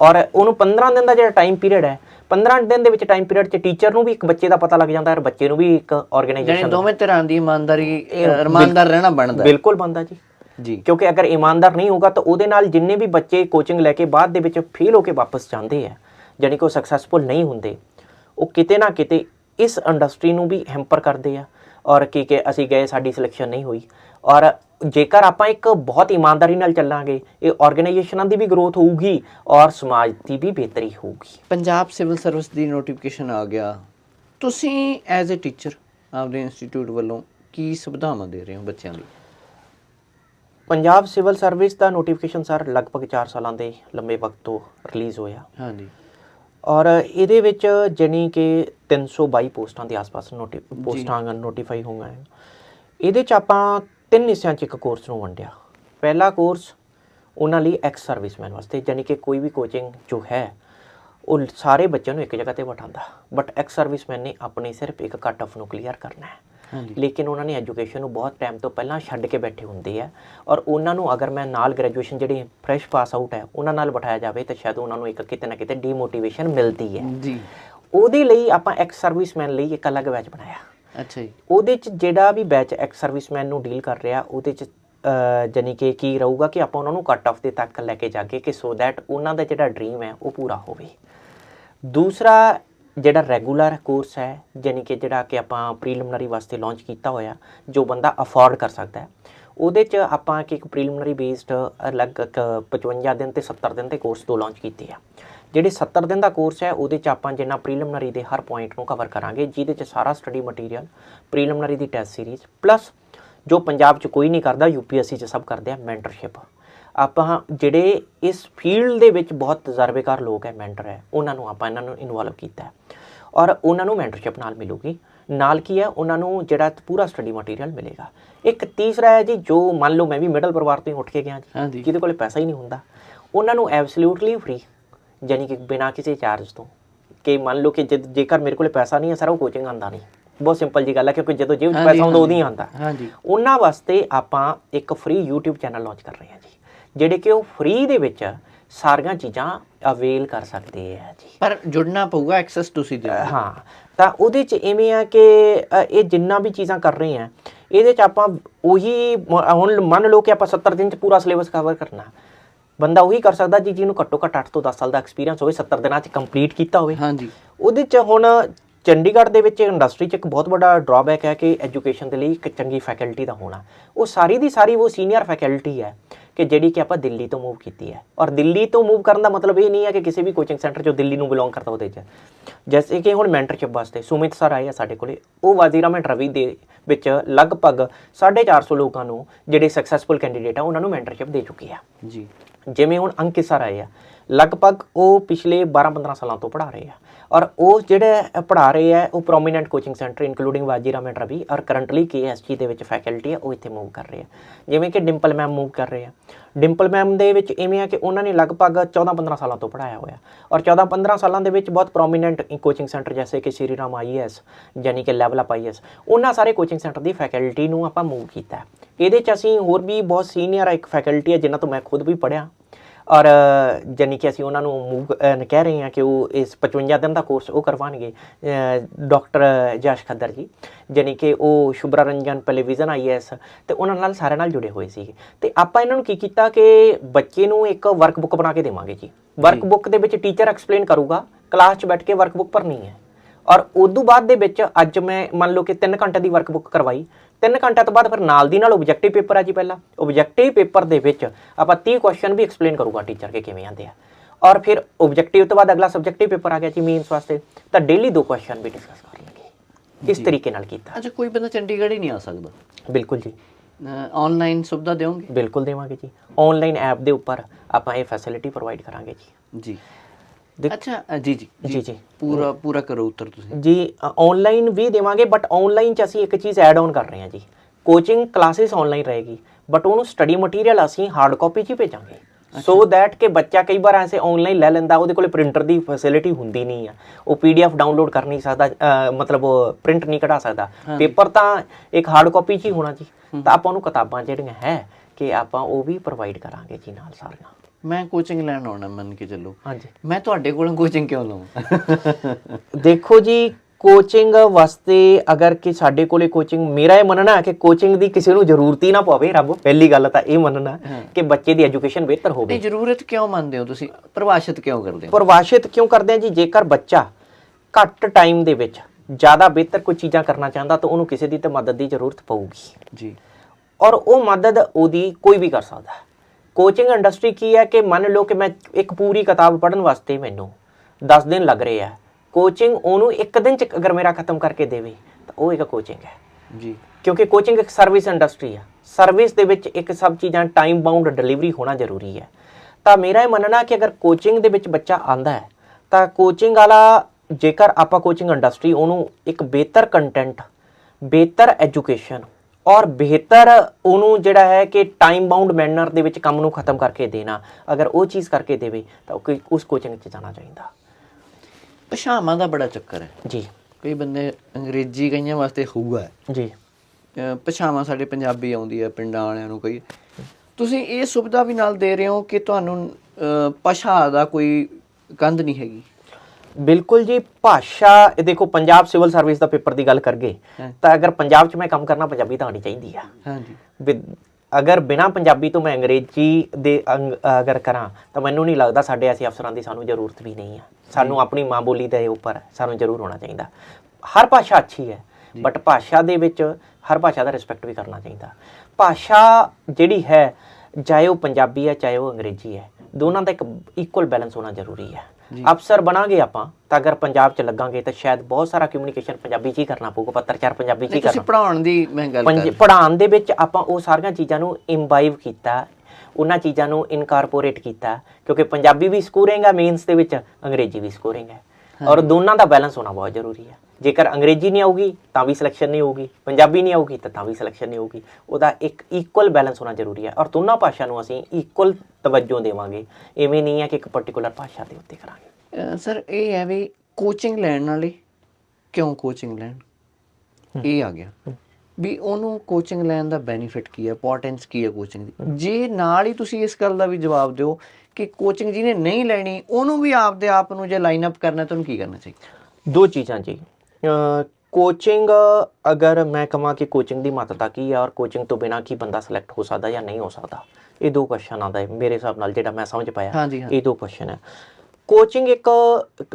ਔਰ ਉਹਨੂੰ 15 ਦਿਨ ਦਾ ਜਿਹੜਾ ਟਾਈਮ ਪੀਰੀਅਡ ਹੈ 15 ਦਿਨ ਦੇ ਵਿੱਚ ਟਾਈਮ ਪੀਰੀਅਡ 'ਚ ਟੀਚਰ ਨੂੰ ਵੀ ਇੱਕ ਬੱਚੇ ਦਾ ਪਤਾ ਲੱਗ ਜਾਂਦਾ ਹੈ ਬੱਚੇ ਨੂੰ ਵੀ ਇੱਕ ਆਰਗੇਨਾਈਜੇਸ਼ਨ ਦੋਵੇਂ ਤਰ੍ਹਾਂ ਦੀ ਇਮਾਨਦਾਰੀ ਇਮਾਨਦਾਰ ਰਹਿਣਾ ਬਣਦਾ। ਬਿਲਕੁਲ ਬੰਦਾ ਜੀ। ਜੀ। ਕਿਉਂਕਿ ਅਗਰ ਇਮਾਨਦਾਰ ਨਹੀਂ ਹੋਗਾ ਤਾਂ ਉਹਦੇ ਨਾਲ ਜਿੰਨੇ ਵੀ ਬੱਚੇ ਕੋਚਿੰਗ ਲੈ ਕੇ ਬਾਅਦ ਦੇ ਵਿੱਚ ਫੇਲ ਹੋ ਕੇ ਵਾਪਸ ਜਾਂਦੇ ਆ ਜਾਣੀ ਕਿ ਉਹ ਸਕਸੈਸਫੁਲ ਨਹੀਂ ਹੁੰਦੇ ਉਹ ਕਿਤੇ ਨਾ ਕਿਤੇ ਇਸ ਇੰਡਸਟਰੀ ਨੂੰ ਵੀ ਹੈਂਪਰ ਕਰਦੇ ਆ ਔਰ ਕਿ ਕਿ ਅਸੀਂ ਗਏ ਸਾਡੀ ਸਿਲੈਕਸ਼ਨ ਨਹੀਂ ਹੋਈ। ਔਰ ਜੇਕਰ ਆਪਾਂ ਇੱਕ ਬਹੁਤ ਇਮਾਨਦਾਰੀ ਨਾਲ ਚੱਲਾਂਗੇ ਇਹ ਆਰਗੇਨਾਈਜੇਸ਼ਨਾਂ ਦੀ ਵੀ ਗਰੋਥ ਹੋਊਗੀ ਔਰ ਸਮਾਜ ਦੀ ਵੀ ਬਿਹਤਰੀ ਹੋਊਗੀ। ਪੰਜਾਬ ਸਿਵਲ ਸਰਵਿਸ ਦੀ ਨੋਟੀਫਿਕੇਸ਼ਨ ਆ ਗਿਆ। ਤੁਸੀਂ ਐਜ਼ ਅ ਟੀਚਰ ਆਪਦੇ ਇੰਸਟੀਚਿਊਟ ਵੱਲੋਂ ਕੀ ਸੁਵਿਧਾਵਾਂ ਦੇ ਰਹੇ ਹੋ ਬੱਚਿਆਂ ਲਈ? ਪੰਜਾਬ ਸਿਵਲ ਸਰਵਿਸ ਦਾ ਨੋਟੀਫਿਕੇਸ਼ਨ ਸਰ ਲਗਭਗ 4 ਸਾਲਾਂ ਦੇ ਲੰਬੇ ਵਕਤ ਤੋਂ ਰਿਲੀਜ਼ ਹੋਇਆ। ਹਾਂਜੀ। ਔਰ ਇਹਦੇ ਵਿੱਚ ਜਾਣੀ ਕਿ 322 ਪੋਸਟਾਂ ਦੇ ਆਸ-ਪਾਸ ਨੋਟੀ ਪੋਸਟਾਂ ਨੋਟੀਫਾਈ ਹੋਈਆਂ ਹਨ ਇਹਦੇ ਚ ਆਪਾਂ ਤਿੰਨ ਹਿੱਸਿਆਂ ਚ ਇੱਕ ਕੋਰਸ ਨੂੰ ਵੰਡਿਆ। ਪਹਿਲਾ ਕੋਰਸ ਉਹਨਾਂ ਲਈ ਐਕਸ ਸਰਵਿਸਮੈਨ ਵਾਸਤੇ ਜਾਣੀ ਕਿ ਕੋਈ ਵੀ ਕੋਚਿੰਗ ਜੋ ਹੈ ਉਹ ਸਾਰੇ ਬੱਚਿਆਂ ਨੂੰ ਇੱਕ ਜਗ੍ਹਾ ਤੇ ਬਿਠਾਉਂਦਾ। ਬਟ ਐਕਸ ਸਰਵਿਸਮੈਨ ਨੇ ਆਪਣੀ ਸਿਰਫ ਇੱਕ ਕੱਟ ਆਫ ਨੂੰ ਕਲੀਅਰ ਕਰਨਾ ਹੈ। ਲੇਕਿਨ ਉਹਨਾਂ ਨੇ ਐਜੂਕੇਸ਼ਨ ਨੂੰ ਬਹੁਤ ਟਾਈਮ ਤੋਂ ਪਹਿਲਾਂ ਛੱਡ ਕੇ ਬੈਠੇ ਹੁੰਦੇ ਆ। ਔਰ ਉਹਨਾਂ ਨੂੰ ਅਗਰ ਮੈਂ ਨਾਲ ਗ੍ਰੈਜੂਏਸ਼ਨ ਜਿਹੜੀ ਫਰੈਸ਼ ਪਾਸ ਆਊਟ ਹੈ ਉਹਨਾਂ ਨਾਲ ਬਿਠਾਇਆ ਜਾਵੇ ਤਾਂ ਸ਼ਾਇਦ ਉਹਨਾਂ ਨੂੰ ਇੱਕ ਕਿਤੇ ਨਾ ਕਿਤੇ ਡੀਮੋਟੀਵੇਸ਼ਨ ਮਿਲਦੀ ਹੈ। ਜੀ। ਉਹਦੇ ਲਈ ਆਪਾਂ ਐਕਸ ਸਰਵਿਸਮੈਨ ਲਈ ਇੱਕ ਅਲੱਗ ਬੈਚ ਬਣਾਇਆ। ਅੱਛਾ ਜੀ। ਉਹਦੇ ਚ ਜਿਹੜਾ ਵੀ ਬੈਚ ਐਕਸ ਸਰਵਿਸਮੈਨ ਨੂੰ ਡੀਲ ਕਰ ਰਿਹਾ ਉਹਦੇ ਚ ਅਹ, ਜਾਣੀ ਕਿ ਕੀ ਰਹੂਗਾ ਕਿ ਆਪਾਂ ਉਹਨਾਂ ਨੂੰ ਕੱਟ ਆਫ ਦੇ ਤੱਕ ਲੈ ਕੇ ਜਾਗੇ ਕਿ ਸੋ ਦੈਟ ਉਹਨਾਂ ਦਾ ਜਿਹੜਾ ਡ੍ਰੀਮ ਹੈ ਉਹ ਪੂਰਾ ਹੋਵੇ। ਦੂਸਰਾ ਜਿਹੜਾ ਰੈਗੂਲਰ ਕੋਰਸ ਹੈ ਜਾਣੀ ਕਿ ਜਿਹੜਾ ਕਿ ਆਪਾਂ ਪ੍ਰੀਲਿਮਿਨਰੀ ਵਾਸਤੇ ਲਾਂਚ ਕੀਤਾ ਹੋਇਆ ਜੋ ਬੰਦਾ ਅਫੋਰਡ ਕਰ ਸਕਦਾ ਹੈ ਉਹਦੇ ਚ ਆਪਾਂ ਕਿ ਇੱਕ ਪ੍ਰੀਲਿਮਿਨਰੀ ਬੇਸਡ ਅਲੱਗ ਇੱਕ 55 ਦਿਨ ਤੇ 70 ਦਿਨ ਦੇ ਕੋਰਸ ਦੋ ਲਾਂਚ ਕੀਤੇ ਆ। ਜਿਹੜੇ 70 ਦਿਨ ਦਾ ਕੋਰਸ ਹੈ ਉਹਦੇ ਚ ਆਪਾਂ ਜਿੰਨਾ ਪ੍ਰੀਲਿਮਿਨਰੀ ਦੇ ਹਰ ਪੁਆਇੰਟ ਨੂੰ ਕਵਰ ਕਰਾਂਗੇ ਜਿਹਦੇ ਚ ਸਾਰਾ ਸਟੱਡੀ ਮਟੀਰੀਅਲ ਪ੍ਰੀਲਿਮਿਨਰੀ ਦੀ ਟੈਸਟ ਸੀਰੀਜ਼ ਪਲੱਸ ਜੋ ਪੰਜਾਬ ਚ ਕੋਈ ਨਹੀਂ ਕਰਦਾ ਯੂਪੀਐਸਸੀ ਚ ਸਭ ਕਰਦੇ ਆ ਮੈਂਟਰਸ਼ਿਪ ਆਪਾਂ ਜਿਹੜੇ ਇਸ ਫੀਲਡ ਦੇ ਵਿੱਚ ਬਹੁਤ ਤਜਰਬੇਕਾਰ ਲੋਕ ਹੈ ਮੈਂਟਰ ਹੈ ਉਹਨਾਂ ਨੂੰ ਆਪਾਂ ਇਹਨਾਂ ਨੂੰ ਇਨਵੋਲਵ ਕੀਤਾ ਹੈ। ਔਰ ਉਹਨਾਂ ਨੂੰ ਮੈਂਟਰਸ਼ਿਪ ਨਾਲ ਮਿਲੂਗੀ। ਨਾਲ ਕੀ ਹੈ ਉਹਨਾਂ ਨੂੰ ਜਿਹੜਾ ਪੂਰਾ ਸਟੱਡੀ ਮਟੀਰੀਅਲ ਮਿਲੇਗਾ। ਇੱਕ ਤੀਸਰਾ ਹੈ ਜੀ ਜੋ ਮੰਨ ਲਓ ਮੈਂ ਵੀ ਮਿਡਲ ਪਰਿਵਾਰ ਤੋਂ ਹੀ ਉੱਠ ਕੇ ਗਿਆ ਜੀ ਜਿਹਦੇ ਕੋਲੇ ਪੈਸਾ ਹੀ ਨਹੀਂ ਹੁੰਦਾ। ਉਹਨਾਂ ਨੂੰ ਐਬਸੋਲੂਟਲੀ ਫ੍ਰੀ ਯਾਨੀ ਕਿ ਬਿਨਾਂ ਕਿਸੇ ਚਾਰਜ ਤੋਂ। ਕਿ ਮੰਨ ਲਓ ਕਿ ਜੇ- ਜੇਕਰ ਮੇਰੇ ਕੋਲੇ ਪੈਸਾ ਨਹੀਂ ਹੈ ਸਰ ਉਹ ਕੋਚਿੰਗ ਆਂਦਾ ਨਹੀਂ। ਬਹੁਤ ਸਿੰਪਲ ਜੀ ਗੱਲ ਹੈ ਕਿਉਂਕਿ ਜਦੋਂ ਜੇਬ 'ਚ ਹਾਂਜੀ, ਪੈਸਾ ਹੁੰਦਾ ਹੀ ਆਂਦਾ ਹਾਂਜੀ। ਉਹਨਾਂ ਵਾਸਤੇ ਆਪਾਂ ਇੱਕ ਫ੍ਰੀ YouTube ਚੈਨਲ ਲਾਂਚ ਕਰ ਰਹੇ ਹਾਂ ਜੀ। ਜਿਹੜੇ ਕਿ ਉਹ ਫ੍ਰੀ ਦੇ ਵਿੱਚ ਸਾਰੀਆਂ ਚੀਜ਼ਾਂ ਅਵੇਲ ਕਰ ਸਕਦੇ ਆ ਜੀ। ਪਰ ਜੁੜਨਾ ਪਊਗਾ ਐਕਸੈਸ ਤੁਸੀਂ ਦਿਓ। ਹਾਂ ਤਾਂ ਉਹਦੇ ਚ ਇਵੇਂ ਆ ਕਿ ਇਹ ਜਿੰਨਾ ਵੀ ਚੀਜ਼ਾਂ ਕਰ ਰਹੇ ਆ ਇਹਦੇ ਚ ਆਪਾਂ ਉਹੀ ਹੁਣ ਮੰਨ ਲਓ ਕਿ ਆਪਾਂ 70 ਦਿਨ ਚ ਪੂਰਾ ਸਿਲੇਬਸ ਕਵਰ ਕਰਨਾ। ਬੰਦਾ ਉਹੀ ਕਰ ਸਕਦਾ ਜੀ ਜਿਹਨੂੰ ਘੱਟੋ ਘੱਟ 8 ਤੋਂ 10 ਸਾਲ ਦਾ ਐਕਸਪੀਰੀਅੰਸ ਹੋਵੇ 70 ਦਿਨਾਂ ਚ ਕੰਪਲੀਟ ਕੀਤਾ ਹੋਵੇ। ਹਾਂਜੀ। ਉਹਦੇ ਚ ਹੁਣ ਚੰਡੀਗੜ੍ਹ ਦੇ ਵਿੱਚ ਇੰਡਸਟਰੀ 'ਚ ਇੱਕ ਬਹੁਤ ਵੱਡਾ ਡਰਾਬੈਕ ਹੈ ਕਿ ਐਜੂਕੇਸ਼ਨ ਦੇ ਲਈ ਇੱਕ ਚੰਗੀ ਫੈਕਲਟੀ ਦਾ ਹੋਣਾ। ਉਹ ਸਾਰੀ ਦੀ ਸਾਰੀ ਉਹ ਸੀਨੀਅਰ ਫੈਕਲਟੀ ਹੈ ਕਿ ਜਿਹੜੀ ਕਿ ਆਪਾਂ ਦਿੱਲੀ ਤੋਂ ਮੂਵ ਕੀਤੀ ਹੈ। ਔਰ ਦਿੱਲੀ ਤੋਂ ਮੂਵ ਕਰਨ ਦਾ ਮਤਲਬ ਇਹ ਨਹੀਂ ਹੈ ਕਿ ਕਿਸੇ ਵੀ ਕੋਚਿੰਗ ਸੈਂਟਰ ਜੋ ਦਿੱਲੀ ਨੂੰ ਬਿਲੋਂਗ ਕਰਦਾ ਉਹਦੇ 'ਚ। ਜੈਸੇ ਕਿ ਹੁਣ ਮੈਂਟਰਸ਼ਿਪ ਵਾਸਤੇ ਸੁਮਿਤ ਸਰ ਆਏ ਆ ਸਾਡੇ ਕੋਲੇ। ਉਹ ਵਾਜ਼ੀਰਾ ਮੈਂਟ ਰਵੀ ਦੇ ਵਿੱਚ ਲਗਭਗ 450 ਲੋਕਾਂ ਨੂੰ ਜਿਹੜੇ ਸਕਸੈਸਫੁਲ ਕੈਂਡੀਡੇਟ ਆ ਉਹਨਾਂ ਨੂੰ ਮੈਂਟਰਸ਼ਿਪ ਦੇ ਚੁੱਕੇ ਆ। ਜੀ। ਜਿਵੇਂ ਹੁਣ ਅੰਕਿਤ ਸਰ ਆਏ ਆ, ਲਗਭਗ ਉਹ ਪਿਛਲੇ 12-15 ਸਾਲਾਂ ਤੋਂ ਪੜ੍ਹਾ ਰਹੇ ਆ। ਔਰ ਉਹ ਜਿਹੜੇ ਪੜ੍ਹਾ ਰਹੇ ਆ, ਉਹ prominent coaching centre including Vajira mat Ravi, ਔਰ ਕਰੰਟਲੀ ਕੇਐਸਜੀ ਦੇ ਵਿੱਚ ਫੈਕਲਟੀ ਆ, ਉਹ ਇੱਥੇ ਮੂਵ ਕਰ ਰਹੇ ਆ। ਜਿਵੇਂ ਕਿ ਡਿੰਪਲ ਮੈਮ ਮੂਵ ਕਰ ਰਹੇ ਆ। ਡਿੰਪਲ ਮੈਮ ਦੇ ਵਿੱਚ ਇਵੇਂ ਆ ਕਿ ਉਹਨਾਂ ਨੇ ਲਗਭਗ 14-15 ਸਾਲਾਂ ਤੋਂ ਪੜ੍ਹਾਇਆ ਹੋਇਆ। ਔਰ 14-15 ਸਾਲਾਂ ਦੇ ਵਿੱਚ ਬਹੁਤ ਪ੍ਰੋਮੀਨੈਂਟ ਕੋਚਿੰਗ ਸੈਂਟਰ ਜੈਸੇ ਕਿ ਸ਼੍ਰੀ ਰਾਮ ਆਈਐਸ ਯਾਨੀ ਕਿ ਲੈਵਲ ਅਪ ਆਈਐਸ ਉਹਨਾਂ ਸਾਰੇ ਕੋਚਿੰਗ ਸੈਂਟਰ ਦੀ ਫੈਕਲਟੀ ਨੂੰ ਆਪਾਂ ਮੂਵ ਕੀਤਾ। ਇਹਦੇ ਚ ਅਸੀਂ ਹੋਰ ਵੀ ਬਹੁਤ ਸੀਨੀਅਰ ਇੱਕ ਫੈਕਲਟੀ ਹੈ ਜਿਨ੍ਹਾਂ ਤੋਂ ਮੈਂ ਖੁਦ ਵੀ ਪੜ੍ਹਿਆ। ਔਰ ਜਾਨੀ ਕਿ ਅਸੀਂ ਉਹਨਾਂ ਨੂੰ ਮੂਵ ਕਹਿ ਰਹੇ ਹਾਂ ਕਿ ਉਹ ਇਸ 55 ਦਿਨ ਦਾ ਕੋਰਸ ਉਹ ਕਰਵਾਉਣਗੇ ਡਾਕਟਰ ਜਸ਼ ਖੱਦਰ ਜੀ। ਜਾਨੀ ਕਿ ਉਹ ਸ਼ੁਭਰਾ ਰੰਜਨ ਟੈਲੀਵਿਜ਼ਨ ਆਈਐਸ ਤੇ ਉਹਨਾਂ ਨਾਲ ਸਾਰਿਆਂ ਨਾਲ ਜੁੜੇ ਹੋਏ ਸੀ ਤੇ ਆਪਾਂ ਇਹਨਾਂ ਨੂੰ ਕੀ ਕੀਤਾ ਕਿ ਬੱਚੇ ਨੂੰ ਇੱਕ ਵਰਕਬੁੱਕ ਬਣਾ ਕੇ ਦੇਵਾਂਗੇ ਜੀ। ਵਰਕਬੁੱਕ ਦੇ ਵਿੱਚ ਟੀਚਰ ਐਕਸਪਲੇਨ ਕਰੂਗਾ ਕਲਾਸ 'ਚ ਬੈਠ ਕੇ ਵਰਕਬੁੱਕ ਭਰਨੀ ਹੈ। ਔਰ ਉਦੋਂ ਬਾਅਦ ਦੇ ਵਿੱਚ ਅੱਜ ਮੈਂ ਮੰਨ ਲਓ ਕਿ 3 ਘੰਟੇ ਦੀ ਵਰਕਬੁੱਕ ਕਰਵਾਈ 3 ਘੰਟੇ ਤੋਂ ਬਾਅਦ ਫਿਰ ਨਾਲ ਦੀ ਨਾਲ ਆਬਜੈਕਟਿਵ ਪੇਪਰ ਆ ਜੀ ਪਹਿਲਾਂ। ਆਬਜੈਕਟਿਵ ਪੇਪਰ ਦੇ ਵਿੱਚ ਆਪਾਂ 30 ਕੁਐਸਚਨ ਵੀ ਐਕਸਪਲੇਨ ਕਰੂਗਾ ਟੀਚਰ ਕੇ ਕਿਵੇਂ ਆਉਂਦੇ ਆ। ਔਰ ਫਿਰ ਆਬਜੈਕਟਿਵ ਤੋਂ ਬਾਅਦ ਅਗਲਾ ਸਬਜੈਕਟਿਵ ਪੇਪਰ ਆ ਗਿਆ ਜੀ ਮੇਨਸ ਵਾਸਤੇ। ਤਾਂ ਡੇਲੀ ਦੋ ਕੁਐਸਚਨ ਵੀ ਡਿਸਕਸ ਕਰ ਲਾਂਗੇ। ਇਸ ਤਰੀਕੇ ਨਾਲ ਕੀਤਾ? ਅੱਛਾ ਕੋਈ ਬੰਦਾ ਚੰਡੀਗੜ੍ਹ ਹੀ ਨਹੀਂ ਆ ਸਕਦਾ। ਬਿਲਕੁਲ ਜੀ। ਆਨਲਾਈਨ ਸੁਵਿਧਾ ਦਿਓਗੇ? ਬਿਲਕੁਲ ਦੇਵਾਂਗੇ ਜੀ। ਆਨਲਾਈਨ ਐਪ ਦੇ ਉੱਪਰ ਆਪਾਂ ਇਹ ਫੈਸਿਲਿਟੀ ਪ੍ਰੋਵਾਈਡ ਕਰਾਂਗੇ ਜੀ। ਜੀ। ਅੱਛਾ। ਜੀ ਜੀ ਜੀ। ਜੀ ਪੂਰਾ ਪੂਰਾ ਕਰੋ ਉੱਤਰ ਤੁਸੀਂ। ਜੀ ਆਨਲਾਈਨ ਵੀ ਦੇਵਾਂਗੇ ਬਟ ਆਨਲਾਈਨ ਚ ਅਸੀਂ ਇੱਕ ਚੀਜ਼ ਐਡ ਆਨ ਕਰ ਰਹੇ ਹਾਂ ਜੀ। ਕੋਚਿੰਗ ਕਲਾਸਿਸ ਆਨਲਾਈਨ ਰਹੇਗੀ ਬਟ ਉਹਨੂੰ ਸਟੱਡੀ ਮਟੀਰੀਅਲ ਅਸੀਂ ਹਾਰਡ ਕਾਪੀ 'ਚ ਹੀ ਭੇਜਾਂਗੇ। ਸੋ ਦੈਟ ਕਿ ਬੱਚਾ ਕਈ ਵਾਰ ਐਸੇ ਆਨਲਾਈਨ ਲੈ ਲੈਂਦਾ ਉਹਦੇ ਕੋਲੇ ਪ੍ਰਿੰਟਰ ਦੀ ਫੈਸਿਲਿਟੀ ਹੁੰਦੀ ਨਹੀਂ ਆ। ਉਹ ਪੀਡੀਐਫ ਡਾਊਨਲੋਡ ਕਰ ਨਹੀਂ ਸਕਦਾ ਮਤਲਬ ਪ੍ਰਿੰਟ ਨਹੀਂ ਕਢਾ ਸਕਦਾ। ਪੇਪਰ ਤਾਂ ਇੱਕ ਹਾਰਡ ਕਾਪੀ 'ਚ ਹੀ ਹੋਣਾ ਜੀ। ਤਾਂ ਆਪਾਂ ਉਹਨੂੰ ਕਿਤਾਬਾਂ ਜਿਹੜੀਆਂ ਹੈ ਕਿ ਆਪਾਂ ਉਹ ਵੀ ਪ੍ਰੋਵਾਈਡ ਕਰਾਂਗੇ ਜੀ ਨਾਲ ਸਾਰੀਆਂ। ਮੈਂ ਕੋਚਿੰਗ ਲੈਣ ਆਉਣਾ ਮੰਨ ਕੇ ਚੱਲੋ। ਹਾਂਜੀ। ਮੈਂ ਤੁਹਾਡੇ ਕੋਲੋਂ ਕੋਚਿੰਗ ਕਿਉਂ ਲਵਾਂ? ਦੇਖੋ ਜੀ ਕੋਚਿੰਗ ਵਾਸਤੇ ਅਗਰ ਕਿ ਸਾਡੇ ਕੋਲੇ ਕੋਚਿੰਗ ਮੇਰਾ ਇਹ ਮੰਨਣਾ ਹੈ ਕਿ ਕੋਚਿੰਗ ਦੀ ਕਿਸੇ ਨੂੰ ਜ਼ਰੂਰਤ ਹੀ ਨਾ ਪਵੇ ਰੱਬ ਪਹਿਲੀ ਗੱਲ ਤਾਂ ਇਹ ਮੰਨਣਾ ਕਿ ਬੱਚੇ ਦੀ ਐਜੂਕੇਸ਼ਨ ਬਿਹਤਰ ਹੋਵੇ। ਨਹੀਂ ਜ਼ਰੂਰਤ ਕਿਉਂ ਮੰਨਦੇ ਹੋ ਤੁਸੀਂ? ਪਰਿਭਾਸ਼ਿਤ ਕਿਉਂ ਕਰਦੇ ਹੋ? ਪਰਿਭਾਸ਼ਿਤ ਕਿਉਂ ਕਰਦੇ ਆ ਜੀ? ਜੇਕਰ ਬੱਚਾ ਘੱਟ ਟਾਈਮ ਦੇ ਵਿੱਚ ਜ਼ਿਆਦਾ ਬਿਹਤਰ ਕੋਈ ਚੀਜ਼ਾਂ ਕਰਨਾ ਚਾਹੁੰਦਾ ਤਾਂ ਉਹਨੂੰ ਕਿਸੇ ਦੀ ਤਾਂ ਮਦਦ ਦੀ ਜ਼ਰੂਰਤ ਪਊਗੀ। ਜੀ। ਔਰ ਉਹ ਮਦਦ ਉਹਦੀ ਕੋਈ ਵੀ ਕਰ ਸਕਦਾ ਹੈ। ਕੋਚਿੰਗ ਇੰਡਸਟਰੀ ਕੀ ਹੈ ਕਿ ਮੰਨ ਲਓ ਕਿ ਮੈਂ ਇੱਕ ਪੂਰੀ ਕਿਤਾਬ ਪੜ੍ਹਨ ਵਾਸਤੇ ਮੈਨੂੰ 10 ਦਿਨ ਲੱਗ ਰਹੇ ਆ। ਕੋਚਿੰਗ ਉਹਨੂੰ ਇੱਕ ਦਿਨ ਚ ਅਗਰ ਮੇਰਾ ਖਤਮ ਕਰਕੇ ਦੇਵੇ ਤਾਂ ਉਹ ਇੱਕ ਕੋਚਿੰਗ ਹੈ। ਜੀ। ਕਿਉਂਕਿ ਕੋਚਿੰਗ ਇੱਕ ਸਰਵਿਸ ਇੰਡਸਟਰੀ ਆ। ਸਰਵਿਸ ਦੇ ਵਿੱਚ ਇੱਕ ਸਭ ਚੀਜ਼ਾਂ ਟਾਈਮ ਬਾਉਂਡ ਡਿਲੀਵਰੀ ਹੋਣਾ ਜ਼ਰੂਰੀ ਹੈ। ਤਾਂ ਮੇਰਾ ਇਹ ਮੰਨਣਾ ਕਿ ਅਗਰ ਕੋਚਿੰਗ ਦੇ ਵਿੱਚ ਬੱਚਾ ਆਂਦਾ ਹੈ ਤਾਂ ਕੋਚਿੰਗ ਵਾਲਾ ਜੇਕਰ ਆਪਾਂ ਕੋਚਿੰਗ ਇੰਡਸਟਰੀ ਉਹਨੂੰ ਇੱਕ ਬਿਹਤਰ ਕੰਟੈਂਟ ਬਿਹਤਰ ਐਜੂਕੇਸ਼ਨ ਔਰ ਬਿਹਤਰ ਉਹਨੂੰ ਜਿਹੜਾ ਹੈ ਕਿ ਟਾਈਮ ਬਾਉਂਡ ਮੈਨਰ ਦੇ ਵਿੱਚ ਕੰਮ ਨੂੰ ਖਤਮ ਕਰਕੇ ਦੇਣਾ। ਅਗਰ ਉਹ ਚੀਜ਼ ਕਰਕੇ ਦੇਵੇ ਤਾਂ ਉਹ ਕੋਈ- ਉਸ ਕੋਚਿੰਗ 'ਚ ਜਾਣਾ ਚਾਹੀਦਾ। ਭਾਸ਼ਾਵਾਂ ਦਾ ਬੜਾ ਚੱਕਰ ਹੈ। ਜੀ। ਕਈ ਬੰਦੇ ਅੰਗਰੇਜ਼ੀ ਕਈਆਂ ਵਾਸਤੇ ਹੋਊਗਾ ਜੀ। ਭਾਸ਼ਾਵਾਂ ਸਾਡੇ ਪੰਜਾਬੀ ਆਉਂਦੀ ਹੈ ਪਿੰਡਾਂ ਵਾਲਿਆਂ ਨੂੰ ਕਈ। ਤੁਸੀਂ ਇਹ ਸੁਵਿਧਾ ਵੀ ਨਾਲ ਦੇ ਰਹੇ ਹੋ ਕਿ ਤੁਹਾਨੂੰ ਭਾਸ਼ਾ ਦਾ ਕੋਈ ਕੰਧ ਨਹੀਂ ਹੈਗੀ। ਬਿਲਕੁਲ ਜੀ ਭਾਸ਼ਾ ਇਹ ਦੇਖੋ ਪੰਜਾਬ ਸਿਵਲ ਸਰਵਿਸ ਦਾ ਪੇਪਰ ਦੀ ਗੱਲ ਕਰਗੇ। ਤਾਂ ਅਗਰ ਪੰਜਾਬ 'ਚ ਮੈਂ ਕੰਮ ਕਰਨਾ ਪੰਜਾਬੀ ਤਾਂ ਆਉਣੀ ਚਾਹੀਦੀ ਆ। ਹਾਂਜੀ। ਅਗਰ ਬਿਨਾ ਪੰਜਾਬੀ ਤੋਂ ਮੈਂ ਅੰਗਰੇਜ਼ੀ ਦੇ ਅੰਗ- ਅਗਰ ਕਰਾਂ ਤਾਂ ਮੈਨੂੰ ਨਹੀਂ ਲੱਗਦਾ ਸਾਡੇ ਐਸੇ ਅਫਸਰਾਂ ਦੀ ਸਾਨੂੰ ਜ਼ਰੂਰਤ ਵੀ ਨਹੀਂ ਆ। ਸਾਨੂੰ ਆਪਣੀ ਮਾਂ ਬੋਲੀ ਦੇ ਉੱਪਰ ਸਾਨੂੰ ਜ਼ਰੂਰ ਹੋਣਾ ਚਾਹੀਦਾ। ਹਰ ਭਾਸ਼ਾ ਅੱਛੀ ਹੈ ਬਟ ਭਾਸ਼ਾ ਦੇ ਵਿੱਚ ਹਰ ਭਾਸ਼ਾ ਦਾ ਰਿਸਪੈਕਟ ਵੀ ਕਰਨਾ ਚਾਹੀਦਾ। ਭਾਸ਼ਾ ਜਿਹੜੀ ਹੈ ਚਾਹੇ ਉਹ ਪੰਜਾਬੀ ਹੈ ਚਾਹੇ ਉਹ ਅੰਗਰੇਜ਼ੀ ਹੈ ਦੋਨਾਂ ਦਾ ਇੱਕ ਇਕੁਅਲ ਬੈਲੈਂਸ ਹੋਣਾ ਜ਼ਰੂਰੀ ਹੈ। ਅਫਸਰ ਬਣਾਂਗੇ ਆਪਾਂ ਤਾਂ ਅਗਰ ਪੰਜਾਬ 'ਚ ਲੱਗਾਂਗੇ ਤਾਂ ਸ਼ਾਇਦ ਬਹੁਤ ਸਾਰਾ ਕਮਿਊਨੀਕੇਸ਼ਨ ਪੰਜਾਬੀ 'ਚ ਹੀ ਕਰਨਾ ਪਊਗਾ ਪੱਤਰਚਾਰ ਪੰਜਾਬੀ 'ਚ ਹੀ ਨਹੀਂ ਤੁਸੀਂ ਕਰਨਾ। ਪੜਾਉਣ ਦੀ ਮੈਂ ਗੱਲ ਕਰ ਪੰਜ ਪੜ੍ਹਾਉਣ ਦੇ ਵਿੱਚ ਆਪਾਂ ਉਹ ਸਾਰੀਆਂ ਚੀਜ਼ਾਂ ਨੂੰ ਇੰਬਾਈਵ ਕੀਤਾ ਉਹਨਾਂ ਚੀਜ਼ਾਂ ਨੂੰ ਇਨਕਾਰਪੋਰੇਟ ਕੀਤਾ ਕਿਉਂਕਿ ਪੰਜਾਬੀ ਵੀ ਸਕੋਰਿੰਗ ਹੈ ਮੇਨਸ ਦੇ ਵਿੱਚ ਅੰਗਰੇਜ਼ੀ ਵੀ ਸਕੋਰਿੰਗ ਹੈ। ਔਰ ਦੋਨਾਂ ਦਾ ਬੈਲੈਂਸ ਹੋਣਾ ਬਹੁਤ ਜ਼ਰੂਰੀ ਹੈ। ਜੇਕਰ ਅੰਗਰੇਜ਼ੀ ਨਹੀਂ ਆਊਗੀ ਤਾਂ ਵੀ ਸਿਲੈਕਸ਼ਨ ਨਹੀਂ ਹੋਊਗੀ। ਪੰਜਾਬੀ ਨਹੀਂ ਆਊਗੀ ਤਾਂ ਤਾਂ ਵੀ ਸਿਲੈਕਸ਼ਨ ਨਹੀਂ ਹੋਊਗੀ। ਉਹਦਾ ਇੱਕ ਇਕੁਅਲ ਬੈਲੈਂਸ ਹੋਣਾ ਜ਼ਰੂਰੀ ਹੈ। ਔਰ ਦੋਨਾਂ ਭਾਸ਼ਾ ਨੂੰ ਅਸੀਂ ਇਕੁਅਲ ਤਵੱਜੋ ਦੇਵਾਂਗੇ। ਐਵੇਂ ਨਹੀਂ ਹੈ ਕਿ ਇੱਕ ਪਾਰਟਿਕੂਲਰ ਭਾਸ਼ਾ ਦੇ ਉੱਤੇ ਕਰਾਂਗੇ। ਸਰ ਇਹ ਹੈ ਵੀ ਕੋਚਿੰਗ ਲੈਣ ਵਾਲੇ ਕਿਉਂ ਕੋਚਿੰਗ ਲੈਣ? ਇਹ ਆ ਗਿਆ। ਵੀ ਉਹਨੂੰ ਕੋਚਿੰਗ ਲੈਣ ਦਾ ਬੈਨੀਫਿਟ ਕੀ ਹੈ? ਇੰਪੋਰਟੈਂਸ ਕੀ ਹੈ ਕੋਚਿੰਗ ਦੀ? ਜੇ ਨਾਲ ਹੀ ਤੁਸੀਂ ਇਸ ਗੱਲ ਦਾ ਵੀ ਜਵਾਬ ਦਿਓ ਕਿ ਕੋਚਿੰਗ ਜਿਹਨੇ ਨਹੀਂ ਲੈਣੀ ਉਹਨੂੰ ਵੀ ਆਪਦੇ ਆਪ ਨੂੰ ਜੇ ਲਾਈਨ ਅਪ ਕਰਨਾ ਤਾਂ ਉਹਨੂੰ ਕੀ ਕਰਨਾ ਚਾਹੀਦਾ? ਦੋ ਚੀਜ਼ਾਂ ਜੀ। ਕੋਚਿੰਗ ਅਗਰ ਮੈਂ ਕਹਾਂ ਕਿ ਕੋਚਿੰਗ ਦੀ ਮਹੱਤਤਾ ਕੀ ਹੈ ਔਰ ਕੋਚਿੰਗ ਤੋਂ ਬਿਨਾ ਕੀ ਬੰਦਾ ਸਿਲੈਕਟ ਹੋ ਸਕਦਾ ਜਾਂ ਨਹੀਂ ਹੋ ਸਕਦਾ? ਇਹ ਦੋ ਕੁਐਸਚਨ ਆਉਂਦਾ ਹੈ। ਮੇਰੇ ਹਿਸਾਬ ਨਾਲ ਜਿਹੜਾ ਮੈਂ ਸਮਝ ਪਾਇਆ। ਇਹ ਦੋ ਕੁਐਸਚਨ ਹੈ। ਕੋਚਿੰਗ ਇੱਕ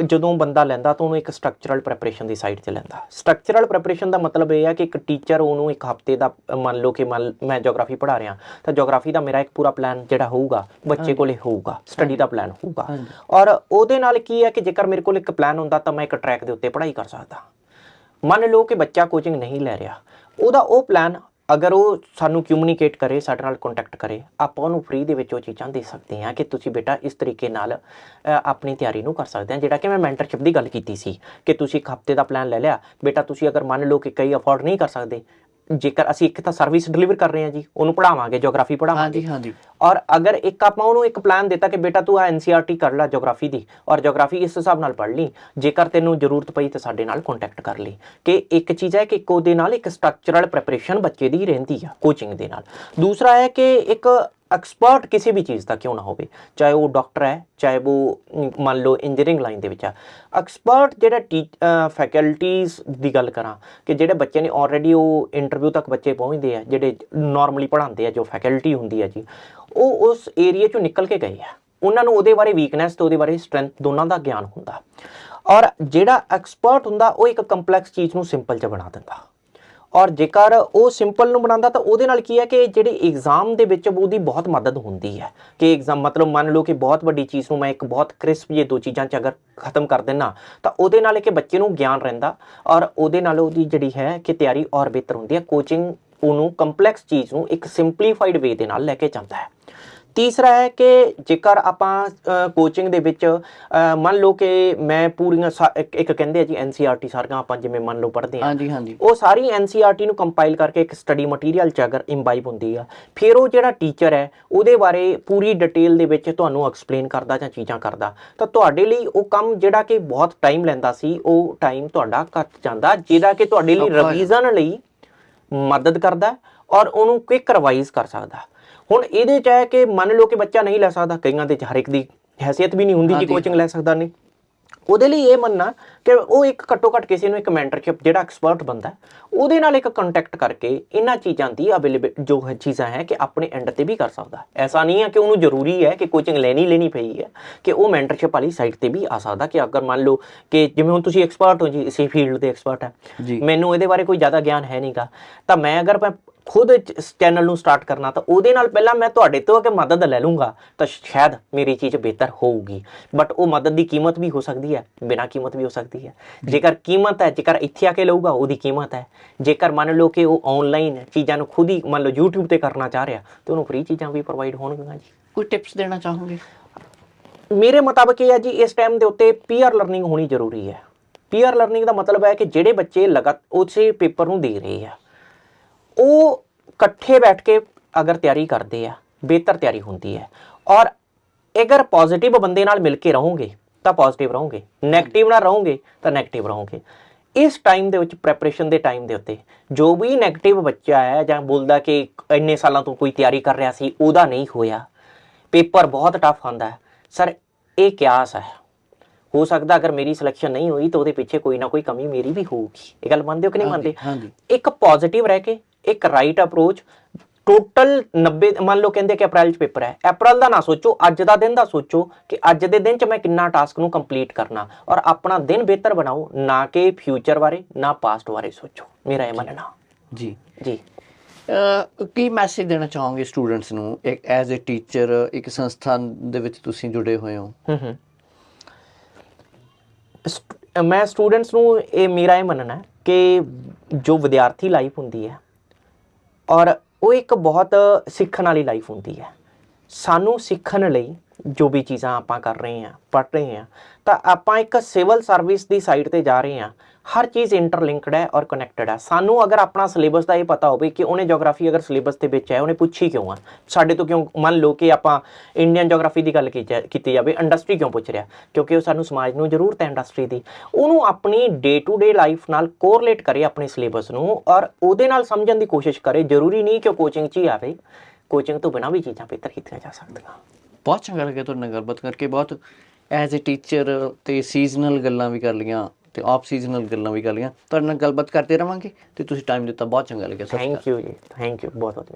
ਜਦੋਂ ਬੰਦਾ ਲੈਂਦਾ ਤਾਂ ਉਹਨੂੰ ਇੱਕ ਸਟਰਕਚਰਲ ਪ੍ਰੈਪਰੇਸ਼ਨ ਦੀ ਸਾਈਡ ਤੇ ਲੈਂਦਾ। ਸਟਰਕਚਰਲ ਪ੍ਰੈਪਰੇਸ਼ਨ ਦਾ ਮਤਲਬ ਇਹ ਹੈ ਕਿ ਇੱਕ ਟੀਚਰ ਉਹਨੂੰ ਇੱਕ ਹਫ਼ਤੇ ਦਾ ਮੰਨ ਲਓ ਕਿ ਮੈਂ ਜੀਓਗ੍ਰਾਫੀ ਪੜ੍ਹਾ ਰਿਹਾ ਤਾਂ ਜੀਓਗ੍ਰਾਫੀ ਦਾ ਮੇਰਾ ਇੱਕ ਪੂਰਾ ਪਲਾਨ ਜਿਹੜਾ ਹੋਊਗਾ ਬੱਚੇ ਕੋਲੇ ਹੋਊਗਾ ਸਟੱਡੀ ਦਾ ਪਲਾਨ ਹੋਊਗਾ। ਔਰ ਉਹਦੇ ਨਾਲ ਕੀ ਹੈ ਕਿ ਜੇਕਰ ਮੇਰੇ ਕੋਲ ਇੱਕ ਪਲਾਨ ਹੁੰਦਾ ਤਾਂ ਮੈਂ ਇੱਕ ਟਰੈਕ ਦੇ ਉੱਤੇ ਪੜ੍ਹਾਈ ਕਰ ਸਕਦਾ। ਮੰਨ ਲਓ ਕਿ ਬੱਚਾ ਕੋਚਿੰਗ ਨਹੀਂ ਲੈ ਰਿਹਾ ਉਹਦਾ ਉਹ ਪਲਾਨ ਅਗਰ ਉਹ ਸਾਨੂੰ ਕਮਿਊਨੀਕੇਟ ਕਰੇ, ਸਾਡੇ ਨਾਲ ਕੰਟੈਕਟ ਕਰੇ, ਆਪਾਂ ਉਹਨੂੰ ਫ੍ਰੀ ਦੇ ਵਿੱਚ ਉਹ ਚੀਜ਼ਾਂ ਦੇ ਸਕਦੇ ਹਾਂ ਕਿ ਤੁਸੀਂ ਬੇਟਾ ਇਸ ਤਰੀਕੇ ਨਾਲ ਆਪਣੀ ਤਿਆਰੀ ਨੂੰ ਕਰ ਸਕਦੇ ਹਾਂ। ਜਿਹੜਾ ਕਿ ਮੈਂ ਮੈਂਟਰਸ਼ਿਪ ਦੀ ਗੱਲ ਕੀਤੀ ਸੀ ਕਿ ਤੁਸੀਂ ਇੱਕ ਹਫ਼ਤੇ ਦਾ ਪਲਾਨ ਲੈ ਲਿਆ। ਬੇਟਾ, ਤੁਸੀਂ ਅਗਰ ਮੰਨ ਲਓ ਕਿ ਕਈ ਅਫੋਰਡ ਨਹੀਂ ਕਰ ਸਕਦੇ ਜੇਕਰ ਅਸੀਂ ਇੱਕ ਤਾਂ ਸਰਵਿਸ ਡਿਲੀਵਰ ਕਰ ਰਹੇ ਹਾਂ ਜੀ ਉਹਨੂੰ ਪੜਾਵਾਂਗੇ ਜੀਓਗ੍ਰਾਫੀ ਪੜਾਵਾਂਗੇ ਹਾਂਜੀ ਹਾਂਜੀ। ਔਰ ਅਗਰ ਇੱਕ ਆਪਾਂ ਉਹਨੂੰ ਇੱਕ ਪਲਾਨ ਦਿੱਤਾ ਕਿ ਬੇਟਾ ਤੂੰ ਆ ਐਨਸੀਆਰਟੀ ਕਰ ਲੈ ਜੀਓਗ੍ਰਾਫੀ ਦੀ ਔਰ ਜੀਓਗ੍ਰਾਫੀ ਇਸ ਹਿਸਾਬ ਨਾਲ ਪੜ੍ਹ ਲਈ ਜੇਕਰ ਤੈਨੂੰ ਜ਼ਰੂਰਤ ਪਈ ਤਾਂ ਸਾਡੇ ਨਾਲ ਕੰਟੈਕਟ ਕਰ ਲਈ। ਕਿ ਇੱਕ ਚੀਜ਼ ਹੈ ਕਿ ਇੱਕ ਉਹਦੇ ਨਾਲ ਇੱਕ ਸਟਰਕਚਰਲ ਪ੍ਰੈਪਰੇਸ਼ਨ ਬੱਚੇ ਦੀ ਰਹਿੰਦੀ ਆ ਕੋਚਿੰਗ ਦੇ ਨਾਲ। ਦੂਸਰਾ ਹੈ ਕਿ ਇੱਕ ਐਕਸਪਰਟ ਕਿਸੇ ਵੀ ਚੀਜ਼ ਦਾ ਕਿਉਂ ਨਾ ਹੋਵੇ, ਚਾਹੇ ਉਹ ਡਾਕਟਰ ਹੈ, ਚਾਹੇ ਉਹ ਮੰਨ ਲਓ ਇੰਜੀਨੀਅਰਿੰਗ ਲਾਈਨ ਦੇ ਵਿੱਚ ਆ। ਐਕਸਪਰਟ ਜਿਹੜਾ ਫੈਕਲਟੀਜ਼ ਦੀ ਗੱਲ ਕਰਾਂ ਕਿ ਜਿਹੜੇ ਬੱਚੇ ਨੇ ਆਲਰੇਡੀ ਉਹ ਇੰਟਰਵਿਊ ਤੱਕ ਬੱਚੇ ਪਹੁੰਚਦੇ ਆ, ਜਿਹੜੇ ਨਾਰਮਲੀ ਪੜ੍ਹਾਉਂਦੇ ਆ, ਜੋ ਫੈਕਲਟੀ ਹੁੰਦੀ ਆ ਜੀ, ਉਹ ਉਸ ਏਰੀਆ ਚੋਂ ਨਿਕਲ ਕੇ ਗਏ ਆ। ਉਹਨਾਂ ਨੂੰ ਉਹਦੇ ਬਾਰੇ ਵੀਕਨੈਸ ਤੇ ਉਹਦੇ ਬਾਰੇ ਸਟਰੈਂਥ ਦੋਨਾਂ ਦਾ ਗਿਆਨ ਹੁੰਦਾ। ਔਰ ਜਿਹੜਾ ਐਕਸਪਰਟ ਹੁੰਦਾ, ਉਹ ਇੱਕ ਕੰਪਲੈਕਸ ਚੀਜ਼ ਨੂੰ ਸਿੰਪਲ ਚ ਬਣਾ ਦਿੰਦਾ। ਔਰ ਜੇਕਰ ਉਹ ਸਿੰਪਲ ਨੂੰ ਬਣਾਉਂਦਾ ਤਾਂ ਉਹਦੇ ਨਾਲ ਕੀ ਹੈ ਕਿ ਜਿਹੜੇ ਐਗਜ਼ਾਮ ਦੇ ਵਿੱਚ ਉਹਦੀ ਬਹੁਤ ਮਦਦ ਹੁੰਦੀ ਹੈ। ਕਿ ਐਗਜ਼ਾਮ ਮਤਲਬ ਮੰਨ ਲਓ ਕਿ ਬਹੁਤ ਵੱਡੀ ਚੀਜ਼ ਨੂੰ ਮੈਂ ਇੱਕ ਬਹੁਤ ਕ੍ਰਿਸਪ ਜੇ ਦੋ ਚੀਜ਼ਾਂ ਚ ਅਗਰ ਖਤਮ ਕਰ ਦੇਣਾ ਤਾਂ ਉਹਦੇ ਨਾਲ ਕਿ ਬੱਚੇ ਨੂੰ ਗਿਆਨ ਰਹਿੰਦਾ ਔਰ ਉਹਦੇ ਨਾਲ ਉਹਦੀ ਜਿਹੜੀ ਹੈ ਕਿ ਤਿਆਰੀ ਔਰ ਬਿਹਤਰ ਹੁੰਦੀ ਹੈ। ਕੋਚਿੰਗ ਉਹਨੂੰ ਕੰਪਲੈਕਸ ਚੀਜ਼ ਨੂੰ ਇੱਕ ਸਿੰਪਲੀਫਾਈਡ ਵੇ ਦੇ ਨਾਲ ਲੈ ਕੇ ਜਾਂਦਾ ਹੈ। ਤੀਸਰਾ ਹੈ ਕਿ ਜੇਕਰ ਆਪਾਂ ਕੋਚਿੰਗ ਦੇ ਵਿੱਚ ਮੰਨ ਲਓ ਕਿ ਮੈਂ ਪੂਰੀਆਂ ਇੱਕ ਕਹਿੰਦੇ ਆ ਜੀ ਐਨਸੀਆਰਟੀ ਸਾਰੀਆਂ ਆਪਾਂ ਜਿਵੇਂ ਮੰਨ ਲਓ ਪੜ੍ਹਦੇ ਆ। ਹਾਂਜੀ ਹਾਂਜੀ। ਉਹ ਸਾਰੀ ਐਨਸੀਆਰਟੀ ਨੂੰ ਕੰਪਾਈਲ ਕਰਕੇ ਇੱਕ ਸਟੱਡੀ ਮਟੀਰੀਅਲ ਚ ਅਗਰ ਇੰਬਾਈਬ ਹੁੰਦੀ ਆ ਫਿਰ ਉਹ ਜਿਹੜਾ ਟੀਚਰ ਹੈ ਉਹਦੇ ਬਾਰੇ ਪੂਰੀ ਡਿਟੇਲ ਦੇ ਵਿੱਚ ਤੁਹਾਨੂੰ ਐਕਸਪਲੇਨ ਕਰਦਾ ਜਾਂ ਚੀਜ਼ਾਂ ਕਰਦਾ। ਤਾਂ ਤੁਹਾਡੇ ਲਈ ਉਹ ਕੰਮ ਜਿਹੜਾ ਕਿ ਬਹੁਤ ਟਾਈਮ ਲੈਂਦਾ ਸੀ ਉਹ ਟਾਈਮ ਤੁਹਾਡਾ ਘੱਟ ਜਾਂਦਾ ਜਿਹੜਾ ਕਿ ਤੁਹਾਡੇ ਲਈ। ਰਿਵੀਜ਼ਨ ਲਈ ਮਦਦ ਕਰਦਾ ਔਰ ਉਹਨੂੰ ਕੁਇਕ ਰਿਵਾਈਜ਼ ਕਰ ਸਕਦਾ। ਹੁਣ ਇਹਦੇ ਚ ਹੈ ਕਿ ਮੰਨ ਲਓ ਕਿ ਬੱਚਾ ਨਹੀਂ ਲੈ ਸਕਦਾ ਕਈਆਂ ਦੇ ਚ ਹਰ ਇੱਕ ਦੀ ਹੈਸੀਅਤ ਵੀ ਨਹੀਂ ਹੁੰਦੀ ਕਿ। ਕੋਚਿੰਗ ਲੈ ਸਕਦਾ ਨਹੀਂ ਉਹਦੇ ਲਈ ਇਹ ਮੰਨਣਾ ਕਿ ਉਹ ਇੱਕ ਘੱਟੋ ਘੱਟ ਕਿਸੇ ਨੂੰ ਇੱਕ ਮੈਂਟਰਸ਼ਿਪ ਜਿਹੜਾ ਐਕਸਪਰਟ ਬੰਦਾ ਉਹਦੇ ਨਾਲ ਇੱਕ ਕੰਟੈਕਟ ਕਰਕੇ ਇਹਨਾਂ ਚੀਜ਼ਾਂ ਦੀ ਅਵੇਲੇਬਲ ਜੋ ਚੀਜ਼ਾਂ ਹੈ ਕਿ ਆਪਣੇ ਐਂਡ ਤੇ ਵੀ ਕਰ ਸਕਦਾ। ਐਸਾ ਨਹੀਂ ਹੈ ਕਿ ਉਹਨੂੰ ਜ਼ਰੂਰੀ ਹੈ ਕਿ ਕੋਚਿੰਗ ਲੈਣੀ ਲੈਣੀ ਪਈ ਹੈ ਕਿ ਉਹ ਮੈਂਟਰਸ਼ਿਪ ਵਾਲੀ ਸਾਈਡ ਤੇ ਵੀ ਆ ਸਕਦਾ ਕਿ ਅਗਰ ਮੰਨ ਲਓ ਕਿ ਜਿਵੇਂ ਹੁਣ ਤੁਸੀਂ ਐਕਸਪਰਟ ਹੋ ਜੀ ਇਸੇ ਫੀਲਡ ਦੇ ਐਕਸਪਰਟ ਹੈ ਮੈਨੂੰ ਇਹਦੇ ਬਾਰੇ ਕੋਈ ਜ਼ਿਆਦਾ ਗਿਆਨ ਹੈ ਨਹੀਂਗਾ ਤਾਂ ਮੈਂ ਅਗਰ ਮੈਂ ਖੁਦ ਇਸ ਚੈਨਲ ਨੂੰ ਸਟਾਰਟ ਕਰਨਾ ਤਾਂ ਉਹਦੇ ਨਾਲ ਪਹਿਲਾਂ ਮੈਂ ਤੁਹਾਡੇ ਤੋਂ ਅਗੇ ਮਦਦ ਲੈ ਲੂੰਗਾ ਤਾਂ ਸ਼ਾਇਦ ਮੇਰੀ ਚੀਜ਼ ਬਿਹਤਰ ਹੋਊਗੀ। ਬਟ ਉਹ ਮਦਦ ਦੀ ਕੀਮਤ ਵੀ ਹੋ ਸਕਦੀ ਹੈ ਬਿਨਾਂ ਕੀਮਤ ਵੀ ਹੋ ਸਕਦੀ ਹੈ। ਜੇਕਰ ਕੀਮਤ ਹੈ ਜੇਕਰ ਇੱਥੇ ਆ ਕੇ ਲਊਗਾ ਉਹਦੀ ਕੀਮਤ ਹੈ। ਜੇਕਰ ਮੰਨ ਲਓ ਕਿ ਉਹ ਆਨਲਾਈਨ ਚੀਜ਼ਾਂ ਨੂੰ ਖੁਦ ਹੀ ਮੰਨ ਲਓ YouTube ਤੇ ਕਰਨਾ ਚਾਹ ਰਿਹਾ ਤਾਂ ਉਹਨੂੰ ਫ੍ਰੀ ਚੀਜ਼ਾਂ ਵੀ ਪ੍ਰੋਵਾਈਡ ਹੋਣਗੀਆਂ ਜੀ। ਕੋਈ ਟਿਪਸ ਦੇਣਾ ਚਾਹੋਗੇ? ਮੇਰੇ ਮੁਤਾਬਕ ਇਹ ਹੈ ਜੀ ਇਸ ਟਾਈਮ ਦੇ ਉੱਤੇ ਪੀਅਰ ਲਰਨਿੰਗ ਹੋਣੀ ਜ਼ਰੂਰੀ ਹੈ। ਪੀਅਰ ਲਰਨਿੰਗ ਦਾ ਮਤਲਬ ਹੈ ਕਿ ਜਿਹੜੇ ਬੱਚੇ ਲਗਾਤ ਉਸੇ ਪੇਪਰ ਨੂੰ ਦੇ ਰਹੇ ਆ। ਉਹ ਇਕੱਠੇ ਬੈਠ ਕੇ ਅਗਰ ਤਿਆਰੀ ਕਰਦੇ ਆ ਬਿਹਤਰ ਤਿਆਰੀ ਹੁੰਦੀ ਹੈ। ਔਰ ਅਗਰ ਪੋਜ਼ਿਟਿਵ ਬੰਦੇ ਨਾਲ ਮਿਲ ਕੇ ਰਹੋਗੇ ਤਾਂ ਪੋਜ਼ਿਟਿਵ ਰਹੋਗੇ। ਨੈਗੇਟਿਵ ਨਾਲ ਰਹੋਗੇ ਤਾਂ ਨੈਗੇਟਿਵ ਰਹੋਗੇ। ਇਸ ਟਾਈਮ ਦੇ ਵਿੱਚ ਪ੍ਰੈਪਰੇਸ਼ਨ ਦੇ ਟਾਈਮ ਦੇ ਉੱਤੇ ਜੋ ਵੀ ਨੈਗੇਟਿਵ ਬੱਚਾ ਹੈ ਜਾਂ ਬੋਲਦਾ ਕਿ ਇੰਨੇ ਸਾਲਾਂ ਤੋਂ ਕੋਈ ਤਿਆਰੀ ਕਰ ਰਿਹਾ ਸੀ ਉਹਦਾ ਨਹੀਂ ਹੋਇਆ। ਪੇਪਰ ਬਹੁਤ ਟਫ ਆਂਦਾ ਹੈ। ਸਰ ਇਹ ਕਿਆਸ ਹੈ। ਹੋ ਸਕਦਾ ਅਗਰ ਮੇਰੀ ਸਿਲੈਕਸ਼ਨ ਨਹੀਂ ਹੋਈ ਤਾਂ ਉਹਦੇ ਪਿੱਛੇ ਕੋਈ ਨਾ ਕੋਈ ਕਮੀ ਮੇਰੀ ਵੀ ਹੋਊਗੀ। ਇਹ ਗੱਲ ਮੰਨਦੇ ਹੋ ਕਿ ਨਹੀਂ ਮੰਨਦੇ? ਇੱਕ ਪੋਜ਼ਿਟਿਵ ਰਹਿ ਕੇ ਇੱਕ ਰਾਈਟ ਅਪਰੋਚ ਟੋਟਲ 90 ਮੰਨ ਲਓ ਕਹਿੰਦੇ ਕਿ ਅਪ੍ਰੈਲ ਚ ਪੇਪਰ ਹੈ। ਅਪ੍ਰੈਲ ਦਾ ਨਾ ਸੋਚੋ ਅੱਜ ਦਾ ਦਿਨ ਦਾ ਸੋਚੋ ਕਿ ਅੱਜ ਦੇ ਦਿਨ ਚ ਮੈਂ ਕਿੰਨਾ ਟਾਸਕ ਨੂੰ ਕੰਪਲੀਟ ਕਰਨਾ। ਔਰ ਆਪਣਾ ਦਿਨ ਬਿਹਤਰ ਬਣਾਓ ਨਾ ਕਿ ਫਿਊਚਰ ਬਾਰੇ ਨਾ ਪਾਸਟ ਬਾਰੇ ਸੋਚੋ। ਮੇਰਾ ਇਹ ਮੰਨਣਾ। ਜੀ। ਜੀ। ਕੀ ਮੈਸੇਜ ਦੇਣਾ ਚਾਹੋਗੇ ਸਟੂਡੈਂਟਸ ਨੂੰ? ਇੱਕ ਐਜ਼ ਅ ਟੀਚਰ ਇੱਕ ਸੰਸਥਾਨ ਦੇ ਵਿੱਚ ਤੁਸੀਂ ਜੁੜੇ ਹੋਏ ਹੋ? ਹੂੰ ਮੈਂ ਸਟੂਡੈਂਟਸ ਨੂੰ ਇਹ ਮੇਰਾ ਇਹ ਮੰਨਣਾ ਹੈ ਕਿ ਜੋ ਵਿਦਿਆਰਥੀ ਲਾਈਫ ਹੁੰਦੀ ਹੈ ਔਰ ਉਹ ਇੱਕ ਬਹੁਤ ਸਿੱਖਣ ਵਾਲੀ ਲਾਈਫ ਹੁੰਦੀ ਹੈ। ਸਾਨੂੰ ਸਿੱਖਣ ਲਈ ਜੋ ਵੀ ਚੀਜ਼ਾਂ ਆਪਾਂ ਕਰ ਰਹੇ ਹਾਂ, ਪੜ੍ਹ ਰਹੇ ਹਾਂ, ਤਾਂ ਆਪਾਂ ਇੱਕ ਸਿਵਲ ਸਰਵਿਸ ਦੀ ਸਾਈਡ ਤੇ ਜਾ ਰਹੇ ਹਾਂ। ਹਰ ਚੀਜ਼ ਇੰਟਰਲਿੰਕਡ ਹੈ ਔਰ ਕਨੈਕਟਡ ਹੈ। ਸਾਨੂੰ ਅਗਰ ਆਪਣਾ ਸਿਲੇਬਸ ਦਾ ਇਹ ਪਤਾ ਹੋਵੇ ਕਿ ਉਹਨੇ ਜੀਓਗ੍ਰਾਫੀ ਅਗਰ ਸਿਲੇਬਸ ਦੇ ਵਿੱਚ ਹੈ, ਉਹਨੇ ਪੁੱਛੀ ਕਿਉਂ ਆ? ਸਾਡੇ ਤੋਂ ਕਿਉਂ ਮੰਨ ਲਓ ਕਿ ਆਪਾਂ ਇੰਡੀਅਨ ਜੀਓਗ੍ਰਾਫੀ ਦੀ ਗੱਲ ਕੀਤੀ ਜਾ- ਕੀਤੀ ਜਾਵੇ ਇੰਡਸਟਰੀ ਕਿਉਂ ਪੁੱਛ ਰਿਹਾ? ਕਿਉਂਕਿ ਉਹ ਸਾਨੂੰ ਸਮਾਜ ਨੂੰ ਜ਼ਰੂਰਤ ਹੈ ਇੰਡਸਟਰੀ ਦੀ। ਉਹਨੂੰ ਆਪਣੀ ਡੇ ਟੂ ਡੇ ਲਾਈਫ ਨਾਲ ਕੋਰਲੇਟ ਕਰੇ ਆਪਣੇ ਸਿਲੇਬਸ ਨੂੰ ਔਰ ਉਹਦੇ ਨਾਲ ਸਮਝਣ ਦੀ ਕੋਸ਼ਿਸ਼ ਕਰੇ। ਜ਼ਰੂਰੀ ਨਹੀਂ ਕਿ ਉਹ ਕੋਚਿੰਗ 'ਚ ਹੀ ਆਵੇ। ਕੋਚਿੰਗ ਤੋਂ ਬਿਨਾਂ ਵੀ ਚੀਜ਼ਾਂ ਬਿਹਤਰ ਕੀਤੀਆਂ ਜਾ ਸਕਦੀਆਂ ਬਹੁਤ ਚੰਗਾ ਲੱਗਿਆ ਤੁਹਾਡੇ ਨਾਲ ਗੱਲਬਾਤ ਕਰਕੇ ਬਹੁਤ ਐਜ਼ ਅ ਟੀਚਰ ਤੇ ਸੀਜ਼ਨਲ ਗੱਲਾਂ ਵੀ ਕਰ ਲੀਆਂ ਤੇ ਆਫ ਸੀਜ਼ਨਲ ਗੱਲਾਂ ਵੀ ਕਰ ਲੀਆਂ ਤੁਹਾਡੇ ਨਾਲ ਗੱਲਬਾਤ ਕਰਦੇ ਰਵਾਂਗੇ ਤੇ ਤੁਸੀਂ ਟਾਈਮ ਦਿੱਤਾ ਬਹੁਤ ਚੰਗਾ ਲੱਗਿਆ ਸ਼੍ਰੀ ਥੈਂਕ ਯੂ ਜੀ ਥੈਂਕ ਯੂ ਬਹੁਤ ਬਹੁਤ